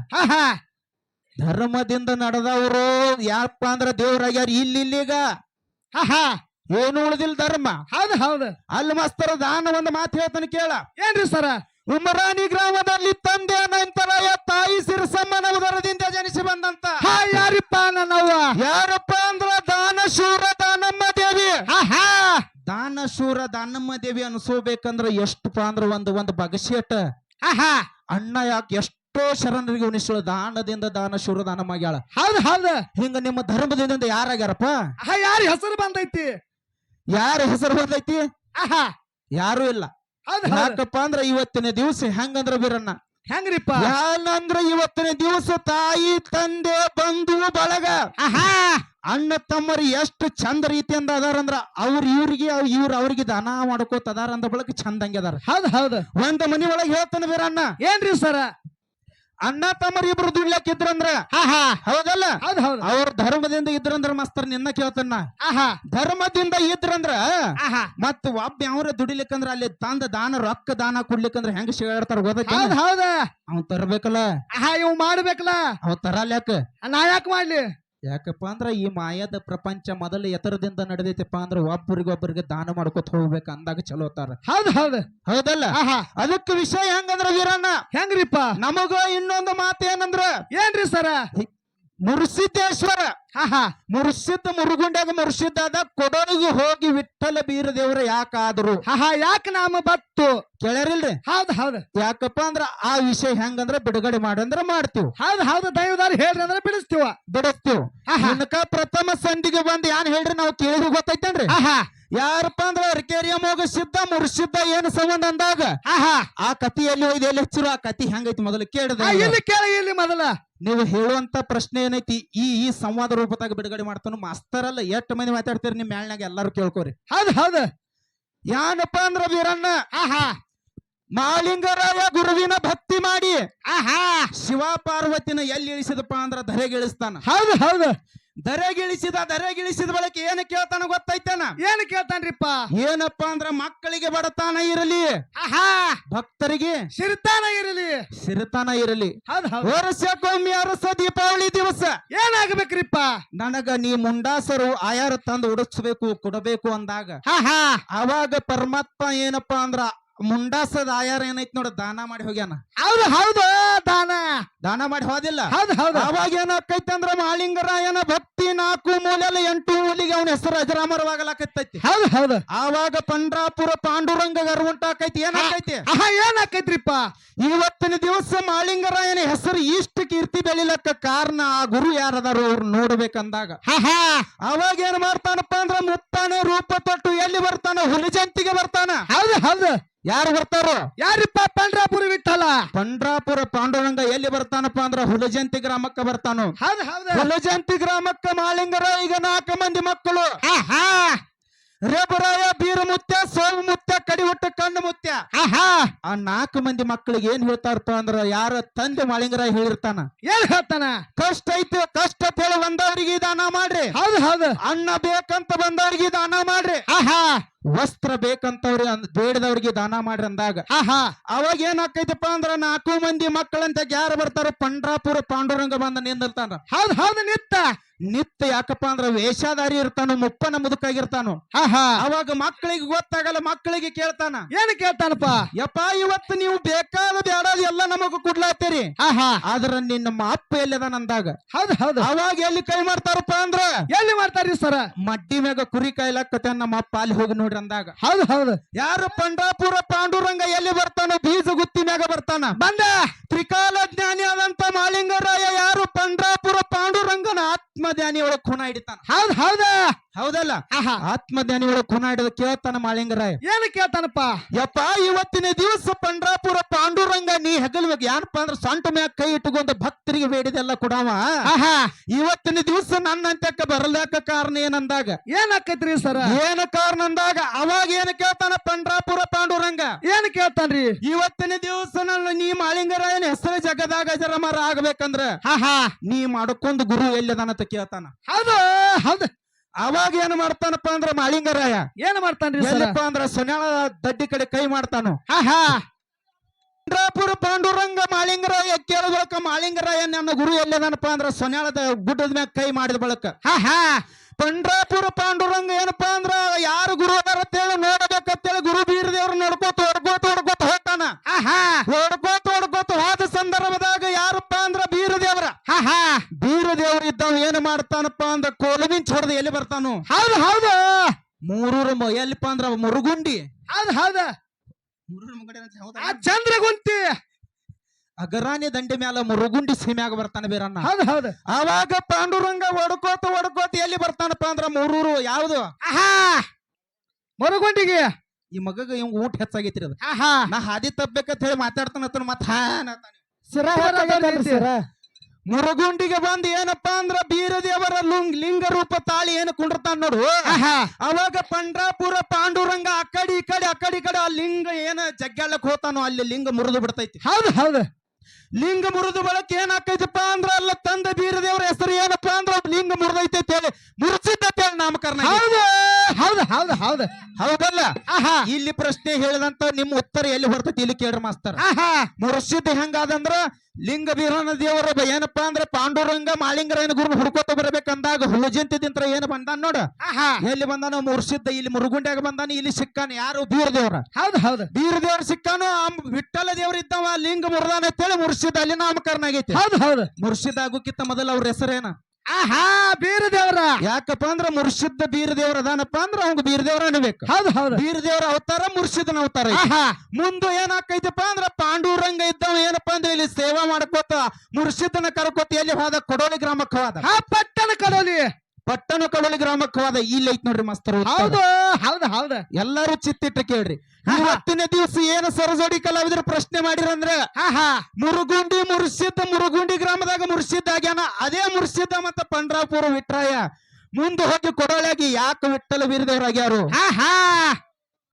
ಧರ್ಮದಿಂದ ನಡೆದವರು ಯಾರಪ್ಪ ಅಂದ್ರ ದೇವ್ರಾಗ್ಯಾರ ಇಲ್ಲಿಗ ಆಹಾ ಏನು ಉಳಿದಿಲ್ಲ ಧರ್ಮ. ಹೌದು ಹೌದು. ಅಲ್ಲಿ ಮಸ್ತರ ದಾನ ಒಂದು ಮಾತು ಹೇಳ್ತಾನೆ ಕೇಳ. ಏನ್ರಿ ಸರ? ಉಮರಾಣಿ ಗ್ರಾಮದಲ್ಲಿ ತಂದೆ ನಂತರಾಯ ತಾಯಿ ಸಿರಸಮ್ಮನ ಉದರದಿಂದ ಜನಿಸಿ ಬಂದಂತ. ಹಾ ಯಾರಿಪ್ಪ ನನ್ನವ್ವ? ಯಾರಪ್ಪ ಅಂದ್ರ ದಾನ ಶೂರ ದಾನಮ್ಮ ದೇವಿ. ಆಹಾ ದಾನ ಶೂರ ದಾನಮ್ಮ ದೇವಿ ಅನ್ಸೋಬೇಕಂದ್ರ ಎಷ್ಟಪ್ಪ ಅಂದ್ರ ಒಂದು ಒಂದು ಬಗಶೇಟ ಆಹಾ ಅಣ್ಣ ಯಾಕೆ ಎಷ್ಟೋ ಶರಣರಿಗೆ ಉಣಿಸಳು ದಾನದಿಂದ ದಾನ ಶೂರ ದಾನಮ್ಮಾಗ್ಯಾಳ ಹೌದು ಹೌದು. ಹಿಂಗ ನಿಮ್ಮ ಧರ್ಮದಿಂದ ಯಾರಾಗ್ಯಾರಪ್ಪ ಆಹಾ ಯಾರ ಹೆಸರು ಬಂದೈತಿ? ಯಾರ ಹೆಸರು ಬಂದೈತಿ? ಆಹಾ ಯಾರು ಇಲ್ಲ. ಯಾಕಪ್ಪ ಅಂದ್ರ ಇವತ್ತಿನ ದಿವಸ ಹೆಂಗಂದ್ರ ಬೀರಣ್ಣ? ಹೆಂಗ್ರಿಪ್ಪ? ಯಾನಂದ್ರ ಇವತ್ತಿನ ದಿವಸ ತಾಯಿ ತಂದೆ ಬಂಧು ಬಳಗ. ಅಣ್ಣ ತಮ್ಮರು ಎಷ್ಟು ಚಂದ ರೀತಿಯಿಂದ ಅದಾರಂದ್ರ ಅವ್ರ ಇವ್ರಿಗೆ ಇವ್ರ ಅವ್ರಿಗೆ ದಾನ ಮಾಡ್ಕೋತ ಅದಾರ ಅಂದ ಬಳಕ ಚಂದಂಗೆ ಅದಾರ. ಹೌದ್ ಹೌದು. ಒಂದ್ ಮನಿ ಒಳಗೆ ಹೇಳ್ತಾನೆ ಬೀರಣ್ಣ. ಏನ್ರಿ ಸರ? ಅಣ್ಣ ತಮ್ಮರ್ ಇಬ್ರು ದುಡ್ಲಕ್ ಇದ್ರಂದ್ರ? ಹೌದಲ್ಲ? ಹೌದು ಹೌದು. ಅವ್ರ ಧರ್ಮದಿಂದ ಇದ್ರಂದ್ರ ಮಸ್ತರ್ ನಿನ್ನ ಕೇಳ್ತಾನ ಧರ್ಮದಿಂದ ಇದ್ರಂದ್ರ ಮತ್ ಒಬ್ಬ ಅವ್ರ ದುಡಿಲಿಕ್ಕಂದ್ರ ಅಲ್ಲಿ ತಂದ ದಾನ ರೊಕ್ಕ ದಾನ ಕೊಡ್ಲಿಕ್ಕಂದ್ರ ಹೆಂಗ ಗೊತ್ತೈತಿ ಹೌದಾ ಹೌದು. ಅವ್ನ್ ತರ್ಬೇಕಲ್ಲ? ಇವ್ ಮಾಡ್ಬೇಕಲ್ಲ. ಅವ್ ತರಲ್ಯಾಕ? ನಾ ಯಾಕೆ ಮಾಡ್ಲಿ? ಯಾಕಪ್ಪ ಅಂದ್ರ ಈ ಮಾಯದ ಪ್ರಪಂಚ ಮೊದಲು ಎತ್ತರದಿಂದ ನಡೆದೈತಪ್ಪ ಅಂದ್ರ ಒಬ್ಬರಿಗೊಬ್ಬರಿಗೆ ದಾನ ಮಾಡ್ಕೊತ ಹೋಗ್ಬೇಕು ಅಂದಾಗ ಚಲೋ ಅತ್ತಾರ. ಹೌದು ಹೌದು. ಹೌದಲ್ಲ? ಅದಕ್ಕೆ ವಿಷಯ ಹೆಂಗಂದ್ರ ವೀರಣ್ಣ? ಹೆಂಗ್ರಿಪ್ಪ? ನಮಗ ಇನ್ನೊಂದು ಮಾತು ಏನಂದ್ರ ಏನ್ರಿ ಸರ? ಮುರುಸಿದ್ದೇಶ್ವರ. ಮುರುಸಿದ್ದ ಮುರುಗುಂಡಾಗ ಮುರುಸಿದ್ದಾದ ಕೊಡೋನಿಗೆ ಹೋಗಿ ವಿಠಲ ಬೀರ ದೇವ್ರ ಯಾಕಾದ್ರು? ಆಹಾ ಯಾಕೆ ನಾಮ ಬತ್ತು ಕೇಳರಿಲ್ರಿ? ಹೌದ್ ಹೌದ್. ಯಾಕಪ್ಪ ಅಂದ್ರ ಆ ವಿಷಯ ಹೆಂಗಂದ್ರ ಬಿಡುಗಡೆ ಮಾಡಂದ್ರ ಮಾಡ್ತೀವಿ. ಹೌದ್ ಹೌದು. ದೈವದಾರ ಹೇಳ್ರಿ ಅಂದ್ರೆ ಬಿಡಿಸ್ತೀವ? ಬಿಡಿಸ್ತೀವಿ. ಇನ್ಕ ಪ್ರಥಮ ಸಂಧಿಗೆ ಬಂದ್ ಏನ್ ಹೇಳ್ರಿ ನಾವು ಕೇಳಿದ್ವಿ ಗೊತ್ತೈತೇನ್ರಿ? ಯಾರಪ್ಪ ಅಂದ್ರ ಅರ್ಕೇರಿಯ ಮೋಗ ಸಿದ್ಧ ಮುರುಸಿದ್ದ ಏನ್ ಸಂಬಂಧ ಅಂದಾಗ? ಆ ಕತಿ ಎಲ್ಲಿ ಹೋಯ್ದು ಎಲ್ಲಿ ಹಚ್ಚಿರು ಆ ಕತಿ ಹೆಂಗೈತಿ ಮೊದಲು ಕೇಳಿದ ಇಲ್ಲಿ ಕೇಳ ಇಲ್ಲಿ ಮೊದಲ. ನೀವು ಹೇಳುವಂತ ಪ್ರಶ್ನೆ ಏನೈತಿ ಈ ಈ ಸಂವಾದ ರೂಪದಾಗ ಬಿಡುಗಡೆ ಮಾಡ್ತಾನು ಮಾಸ್ತರಲ್ಲ ಎಷ್ಟು ಮಂದಿ ಮಾತಾಡ್ತೀರಿ ನಿಮ್ಮ ಮೇಳ್ನಾಗ ಎಲ್ಲಾರು ಕೇಳ್ಕೋರಿ. ಹೌದು ಹೌದು. ಯಾನಪ್ಪ ಅಂದ್ರ ವೀರಣ್ಣ? ಆಹಾ. ಮಾಲಿಂಗರಾಯ ಗುರುವಿನ ಭಕ್ತಿ ಮಾಡಿ ಆಹಾ. ಶಿವ ಪಾರ್ವತಿನ ಎಲ್ಲಿ ಇಳಿಸಿದಪ್ಪ ಅಂದ್ರ ಧರೆಗೆ ಇಳಿಸ್ತಾನ ಹೌದು ಹೌದು. ದರೆಗಿಳಿಸಿದ ದರೆಗಿಳಿಸಿದ ಬಳಿಕ ಏನು ಕೇಳ್ತಾನ ಗೊತ್ತೈತೇನ? ಏನ್ ಕೇಳ್ತಾನ್ರಿಪ್ಪ? ಏನಪ್ಪಾ ಅಂದ್ರ ಮಕ್ಕಳಿಗೆ ಬಡತಾನ ಇರಲಿ. ಆಹಾ! ಭಕ್ತರಿಗೆ ಸಿರಿತಾನ ಇರಲಿ. ಸಿರಿತಾನ ಇರಲಿ. ಹೌದ್ ಹೌದ್. ವರ್ಷಕ್ಕೊಮ್ಮೆ ಅರಸ ದೀಪಾವಳಿ ದಿವಸ. ಏನಾಗ್ಬೇಕ್ರಿಪ್ಪ? ನನಗ ನೀ ಮುಂಡಾಸರು ಆಯಾರ ತಂದು ಉಡಿಸ್ಬೇಕು ಕೊಡಬೇಕು ಅಂದಾಗ ಆಹಾ! ಅವಾಗ ಪರಮಾತ್ಮ ಏನಪ್ಪಾ ಅಂದ್ರ ಮುಂಡಾಸದ ಆಯಾರ ಏನೈತಿ ನೋಡ ದಾನ ಮಾಡಿ ಹೋಗ್ಯಾನ. ಹೌದು ಹೌದು ದಾನ. ದಾನ ಮಾಡಿ ಹೋದಿಲ್ಲ. ಹೌದು ಹೌದು. ಅವಾಗ ಏನಾಕೈತಿ ಅಂದ್ರ ಮಾಳಿಂಗರಾಯನ ಭಕ್ತಿ ನಾಲ್ಕು ಮೂಲೆಲ್ಲ ಎಂಟು ಮೂಲಿಗೆ ಅವನ ಹೆಸರು ಅಜರಾಮರವಾಗಲಾಕೈತಿ ಹೌದು ಹೌದು. ಆವಾಗ ಪಂಡ್ರಾಪುರ ಪಾಂಡುರಂಗ ಗರ್ವುಂಟಾಕೈತಿ ಏನಾಕೈತಿ ಆಹಾ ಏನಾಕೈತ್ರಿಪ್ಪ? ಇವತ್ತಿನ ದಿವಸ ಮಾಳಿಂಗರಾಯನ ಹೆಸರು ಇಷ್ಟು ಕೀರ್ತಿ ಬೆಳಿಲಕ್ಕ ಕಾರಣ ಆ ಗುರು ಯಾರದಾರು ಅವ್ರು ನೋಡ್ಬೇಕಂದಾಗ. ಅವಾಗ ಏನ್ ಮಾಡ್ತಾನಪ್ಪ ಅಂದ್ರ ಮುತ್ತಾನೆ ರೂಪ ತೊಟ್ಟು ಎಲ್ಲಿ ಬರ್ತಾನ ಹುಲಿಜಂತಿಗೆ ಬರ್ತಾನ. ಹೌದು ಹೌದು. ಯಾರು ಬರ್ತಾರೋ? ಯಾರಿಪ್ಪ ಪಂಡ್ರಾಪುರ ವಿಠಲ ಪಂಡ್ರಾಪುರ ಪಾಂಡುರಂಗ ಎಲ್ಲಿ ಬರ್ತಾನಪ್ಪ ಅಂದ್ರ ಹುಲಜಂತಿ ಗ್ರಾಮಕ್ಕ ಬರ್ತಾನು. ಹುಲಜಂತಿ ಗ್ರಾಮಕ್ಕ ಮಾಲಿಂಗರ ಈಗ ನಾಲ್ಕು ಮಂದಿ ಮಕ್ಕಳು. ರೇಬರಾಯ ಮುತ್ಯ ಕಡಿ ಹುಟ್ಟ ಕಣ್ಣು ಮುತ್ಯ. ಆ ನಾಲ್ಕು ಮಂದಿ ಮಕ್ಕಳಿಗೆ ಏನ್ ಹೇಳ್ತಾರಪ್ಪ ಅಂದ್ರ ಯಾರ ತಂದೆ ಮಾಳಿಂಗರಾಯ ಹೇಳಿರ್ತಾನ. ಏನ್ ಹೇಳ್ತಾನ? ಕಷ್ಟ ಐತಿ ಕಷ್ಟ ಬಂದವರಿಗೆ ದಾನ ಮಾಡ್ರಿ. ಹೌದು ಹೌದು. ಅಣ್ಣ ಬೇಕಂತ ಬಂದವರಿಗೆ ದಾನ ಮಾಡ್ರಿ. ಆಹಾ ವಸ್ತ್ರ ಬೇಕಂತವ್ರಿ ಬೇಡದವ್ರಿಗೆ ದಾನ ಮಾಡ್ರಿ ಅಂದಾಗ ಆಹಾ ಅವಾಗ ಏನಾಕೈತಪ್ಪ ಅಂದ್ರ ನಾಲ್ಕು ಮಂದಿ ಮಕ್ಕಳಂತ ಯಾರು ಬರ್ತಾರ ಪಂಡ್ರಾಪುರ ಪಾಂಡುರಂಗ ಬಂದ ನಿಂದಿರ್ತಾನ ಹೌದ್ ಹೌದು ನಿತ್ತ. ನಿತ್ಯ ಯಾಕಪ್ಪ ಅಂದ್ರ ವೇಷಧಾರಿ ಇರ್ತಾನು ಮುಪ್ಪನ ಮುದುಕಾಗಿರ್ತಾನು. ಆಹಾ ಅವಾಗ ಮಕ್ಕಳಿಗೆ ಗೊತ್ತಾಗಲ್ಲ ಮಕ್ಕಳಿಗೆ ಕೇಳ್ತಾನ. ಏನ್ ಕೇಳ್ತಾನಪ್ಪ? ಯಪ್ಪ ಇವತ್ತು ನೀವು ಬೇಕಾದ ಬೇಡದ ಎಲ್ಲ ನಮಗ ಕುಡ್ಲಾತೀರಿ ಆಹಾ. ಆದ್ರ ನಿನ್ನ ನಮ್ಮ ಅಪ್ಪ ಎಲ್ಲಿದಾನ ಅಂದಾಗ ಹೌದ್ ಹೌದು. ಅವಾಗ ಎಲ್ಲಿ ಕೈ ಮಾಡ್ತಾರಪ್ಪ ಅಂದ್ರ ಎಲ್ಲಿ ಮಾಡ್ತಾರ್ರಿ ಸರ? ಮಡ್ಡಿ ಮ್ಯಾಗ ಕುರಿ ಕಾಯ್ಲಾಕತೆ ನಮ್ಮ ಅಪ್ಪ ಅಲ್ಲಿ ಹೋಗಿ ನೋಡ್ರಿ ಅಂದಾಗ. ಹೌದು ಹೌದು. ಯಾರು ಪಂಡಾಪುರ ಪಾಂಡುರಂಗ ಎಲ್ಲಿ ಬರ್ತಾನ ಬೀಜ ಗುತ್ತಿನಾಗ ಬರ್ತಾನ. ಬಂದ. ತ್ರಿಕಾಲ ಜ್ಞಾನಿ ಆದಂತ ಮಾಲಿಂಗರಾಯ ಯಾರು ಪಂಡ್ರಾಪುರ ಪಾಂಡುರಂಗನ ಆತ್ಮ ಜ್ಞಾನಿ ಒಳಗ್ ಖುನ ಹಿಡಿತಾನ. ಹೌದು ಹೌದು. ಹೌದಲ್ಲ? ಆಹಾ. ಆತ್ಮಧ್ಯಾನಿ ಒಳಗ್ ಖುನ ಹಿಡಿದ ಕೇಳ್ತಾನ ಮಾಳಿಂಗರಾಯ. ಏನ್ ಕೇಳ್ತಾನಪ್ಪ? ಯಪ್ಪ ಇವತ್ತಿನ ದಿವಸ ಪಂಡ್ರಾಪುರ ಪಾಂಡುರಂಗ ನೀ ಹೆಗಲ್ಬೇಕು ಏನಪ್ಪ ಅಂದ್ರ ಸಂಟ ಮ್ಯಾಗ ಕೈ ಇಟ್ಟುಕೊಂಡ ಭಕ್ತರಿಗೆ ಬೇಡಿದೆಲ್ಲ ಕೊಡವ? ಆಹಾ. ಇವತ್ತಿನ ದಿವಸ ನನ್ನ ಅಂತ್ಯಕ್ಕ ಬರಲಾಕ ಕಾರಣ ಏನಂದಾಗ? ಏನಾಕೈತ್ರಿ ಸರ್ ಸರ? ಏನ ಕಾರಣ ಅಂದಾಗ ಅವಾಗ ಏನ್ ಕೇಳ್ತಾನ ಪಂಡ್ರಾಪುರ ಪಾಂಡುರಂಗ? ಏನ್ ಕೇಳ್ತಾನ್ರಿ? ಇವತ್ತಿನ ದಿವಸ ನನ್ನ ನೀ ಮಾಳಿಂಗರಾಯನ ಹೆಸರು ಜಗದಾಗ ಜರಮರ ಆಗ್ಬೇಕಂದ್ರ ನೀ ಮಾಡ್ಕೊಂಡು ಗುರು ಎಲ್ಲಿದಾನಂತ ಕೇಳ್ತಾನ. ಹೌದು ಹೌದು. ಅವಾಗ ಏನ್ ಮಾಡ್ತಾನಪ್ಪ ಅಂದ್ರ ಮಾಳಿಂಗರಾಯ? ಏನ್ ಮಾಡ್ತಾನ್ರಿ ಎಲ್ಲಪ್ಪ ಅಂದ್ರ ಸೊನ್ಯಾಳ ದಡ್ಡಿ ಕಡೆ ಕೈ ಮಾಡ್ತಾನು. ಪಂಡ್ರಾಪುರ ಪಾಂಡುರಂಗ ಮಾಳಿಂಗರಾಯ ಕೇಳಿದ ಬಳಕ ಮಾಳಿಂಗರಾಯ ನನ್ನ ಗುರು ಎಲ್ಲದನಪ್ಪ ಅಂದ್ರ ಸೊನ್ಯಾಳದ ಗುಡ್ಡದ ಮ್ಯಾಗ ಕೈ ಮಾಡಿದ ಬಳಕ. ಹಾ ಪಂಡ್ರಾಪುರ ಪಾಂಡುರಂಗ ಏನಪ್ಪಾ ಅಂದ್ರ ಯಾರು ಗುರು ಅದಾರ ಅಂತೇಳಿ ನೋಡಬೇಕಂತೇಳಿ ಗುರು ಬೀರದೇವ್ರ ನೋಡ್ಕೋತ ಹೊಡ್ಕೋತ ಹೊಡ್ಕೋತ ಆಹಾ. ಹೊಡ್ಕೋತ ಹೊಡ್ಕೋತ ಹೋದ ಸಂದರ್ಭದಾಗ ಯಾರಪ್ಪ ಅಂದ್ರ ಬೀರದೇವ್ರ? ಆಹಾ. ಬೀರದೇವ್ರ ಇದ್ದಾವ ಏನ್ ಮಾಡ್ತಾನಪ್ಪ ಅಂದ್ರ ಕೋಲಮಿಂಚ್ ಹೊಡೆದು ಎಲ್ಲಿ ಬರ್ತಾನು? ಹೌದು ಹೌದು. ಮೂರೂರು ಮ- ಎಲ್ಲಿಪ್ಪ ಅಂದ್ರ ಮುರುಗುಂಡಿ. ಹೌದು ಹೌದು. ಮೂರೂರು ಮುಗುಂಡಿ ಅಂತ ಹೌದಾ? ಆ ಚಂದ್ರಗುಂತಿ ಅಗರಾನಿ ದಂಡೆ ಮ್ಯಾಲ ಮುರುಗುಂಡಿ ಸೀಮ್ಯಾಗ ಬರ್ತಾನೆ ಬೀರಣ್ಣ ಹೌದು ಹೌದು. ಅವಾಗ ಪಾಂಡುರಂಗ ಒಡ್ಕೋತ ಒಡ್ಕೋತ ಎಲ್ಲಿ ಬರ್ತಾನಪ್ಪ ಅಂದ್ರ ಮೂರೂರು ಯಾವ್ದು? ಆಹಾ. ಮರುಗುಂಡಿಗೆ. ಈ ಮಗಗ ಇವ್ ಊಟ ಹೆಚ್ಚಾಗೈತ್ರಿ ಅದು. ಆಹಾ ನಾ ಹಾದಿ ತಪ್ಪಬೇಕಂತ ಹೇಳಿ ಮಾತಾಡ್ತಾನ ಮತ್ತ ಅನ್ನತಾನೆ. ಸಿರ ಮುರುಗುಂಡಿಗೆ ಬಂದ್ ಏನಪ್ಪಾ ಅಂದ್ರ ಬೀರದೇವರ ಲುಂಗ್ ಲಿಂಗ ರೂಪ ತಾಳಿ ಏನು ಕುಂಡಿರ್ತಾನ ನೋಡು. ಅವಾಗ ಪಂಡ್ರಾಪುರ ಪಾಂಡುರಂಗ ಆ ಕಡೆ ಈ ಕಡೆ ಆ ಕಡೆ ಈ ಕಡೆ ಆ ಲಿಂಗ ಏನ ಜಗ್ಗಾಳಕ್ ಹೋತಾನೋ ಅಲ್ಲಿ ಲಿಂಗ ಮುರಿದು ಬಿಡ್ತೈತಿ. ಹೌದು ಹೌದು. ಲಿಂಗ ಮುರಿದು ಬಳಕೆ ಏನಾಕೈತಪ್ಪ ಅಂದ್ರ ಅಲ್ಲ ತಂದ ಬೀರದೇವ್ರ ಹೆಸರು ಏನಪ್ಪಾ ಅಂದ್ರ ಲಿಂಗ ಮುರಿದೈತೆ ಹೇಳಿ ಮುರ್ಸಿದ್ದ ಅಂತ ಹೇಳಿ ನಾಮಕರಣ. ಹೌದು ಹೌದು ಹೌದು ಹೌದು. ಹೌದಲ್ಲ? ಆಹಾ. ಇಲ್ಲಿ ಪ್ರಶ್ನೆ ಹೇಳಿದಂತ ನಿಮ್ಮ ಉತ್ತರ ಎಲ್ಲಿ ಹೊರತೈತಿ ಇಲ್ಲಿ ಕೇಳ್ರಿ ಮಾಸ್ತರ್. ಆಹಾ. ಹೆಂಗಾದಂದ್ರ ಲಿಂಗ ಬೀರನ ದೇವರ ಬ- ಅಂದ್ರೆ ಪಾಂಡುರಂಗ ಏನು ಗುರು ಹುಡ್ಕೋತ ಬರ್ಬೇಕಂದಾಗ ಹುಲಜಂತಿದಿಂತ್ರ ಏನು ಬಂದಾನ ನೋಡ. ಎಲ್ಲಿ ಬಂದಾನ ಮುರ್ಸಿದ್ದ ಇಲ್ಲಿ ಮುರುಗುಂಡ್ಯಾಗ ಬಂದಾನ ಇಲ್ಲಿ ಸಿಕ್ಕಾನ ಯಾರು ಬೀರ ದೇವ್ರ ಹೌದು ಹೌದು. ಬೀರ ದೇವ್ರ ಸಿಕ್ಕಾನು ವಿಠಲ ದೇವ್ರ ಇದ್ದವ ಲಿಂಗ ಮುರ್ದಾನ ಅಂತೇಳಿ ಮುರ್ಸಿದ್ ಅಲ್ಲಿ ನಾಮಕರಣ ಆಗೈತಿ. ಹೌದು ಹೌದು. ಮುರ್ಸಿದ್ ಆಗೋಕ್ಕಿಂತ ಮೊದಲ ಅವ್ರ ಹೆಸರೇನ? ಆಹಾ ಬೀರದೇವ್ರ. ಯಾಕಪ್ಪ ಅಂದ್ರ ಮುರ್ಷಿದ್ದ ಬೀರದೇವ್ರ ಅದಾನಪ್ಪ ಅಂದ್ರ ಅವಂಗ ಬೀರದೇವ್ರ ಅನ್ಬೇಕು. ಹೌದು ಹೌದು. ಬೀರದೇವ್ರ ಅವತಾರ ಮುರ್ಷಿದ್ನ ಅವತಾರ ಆಹಾ. ಮುಂದೆ ಏನಾಕೈತಪ್ಪ ಅಂದ್ರ ಪಾಂಡುರಂಗ ಇದ್ದವ ಏನಪ್ಪಾ ಅಂದ್ರೆ ಇಲ್ಲಿ ಸೇವಾ ಮಾಡ್ಕೋತ ಮುರ್ಷಿದ್ನ ಕರ್ಕೋತ ಎಲ್ಲಿ ಹೋದ? ಕೊಡೋಲಿ ಗ್ರಾಮಕ್ಕೆ ಹೋದ. ಆ ಪಟ್ಟಣ ಕಡೋಲಿ. ಪಟ್ಟಣ ಕಡಲಿ ಗ್ರಾಮಕ್ಕೆ ಹೋದ ಇಲ್ಲಿ ಐತ್ ನೋಡ್ರಿ ಮಸ್ತರ ಹೌದು ಹೌದು ಹೌದು. ಎಲ್ಲಾರು ಚಿತ್ತಿಟ್ಟ ಕೇಳ್ರಿ. ಇವತ್ತಿನ ದಿವಸ ಏನು ಸರಜೋಡಿ ಕಲಾವಿದ್ರು ಪ್ರಶ್ನೆ ಮಾಡಿರಂದ್ರ ಮುರುಗುಂಡಿ ಮುರ್ಸಿದ್ದ ಮುರುಗುಂಡಿ ಗ್ರಾಮದಾಗ ಮುರ್ಸಿದ್ದ ಆಗ್ಯಾನ ಅದೇ ಮುರ್ಸಿದ್ದ ಮತ್ತ ಪಂಡ್ರಾಪುರ ವಿಟ್ರಾಯ. ಮುಂದೆ ಹೋಗಿ ಕೊಡೋಳಾಗಿ ಯಾಕೆ ವಿಠಲ ಹಾ ಆಹಾ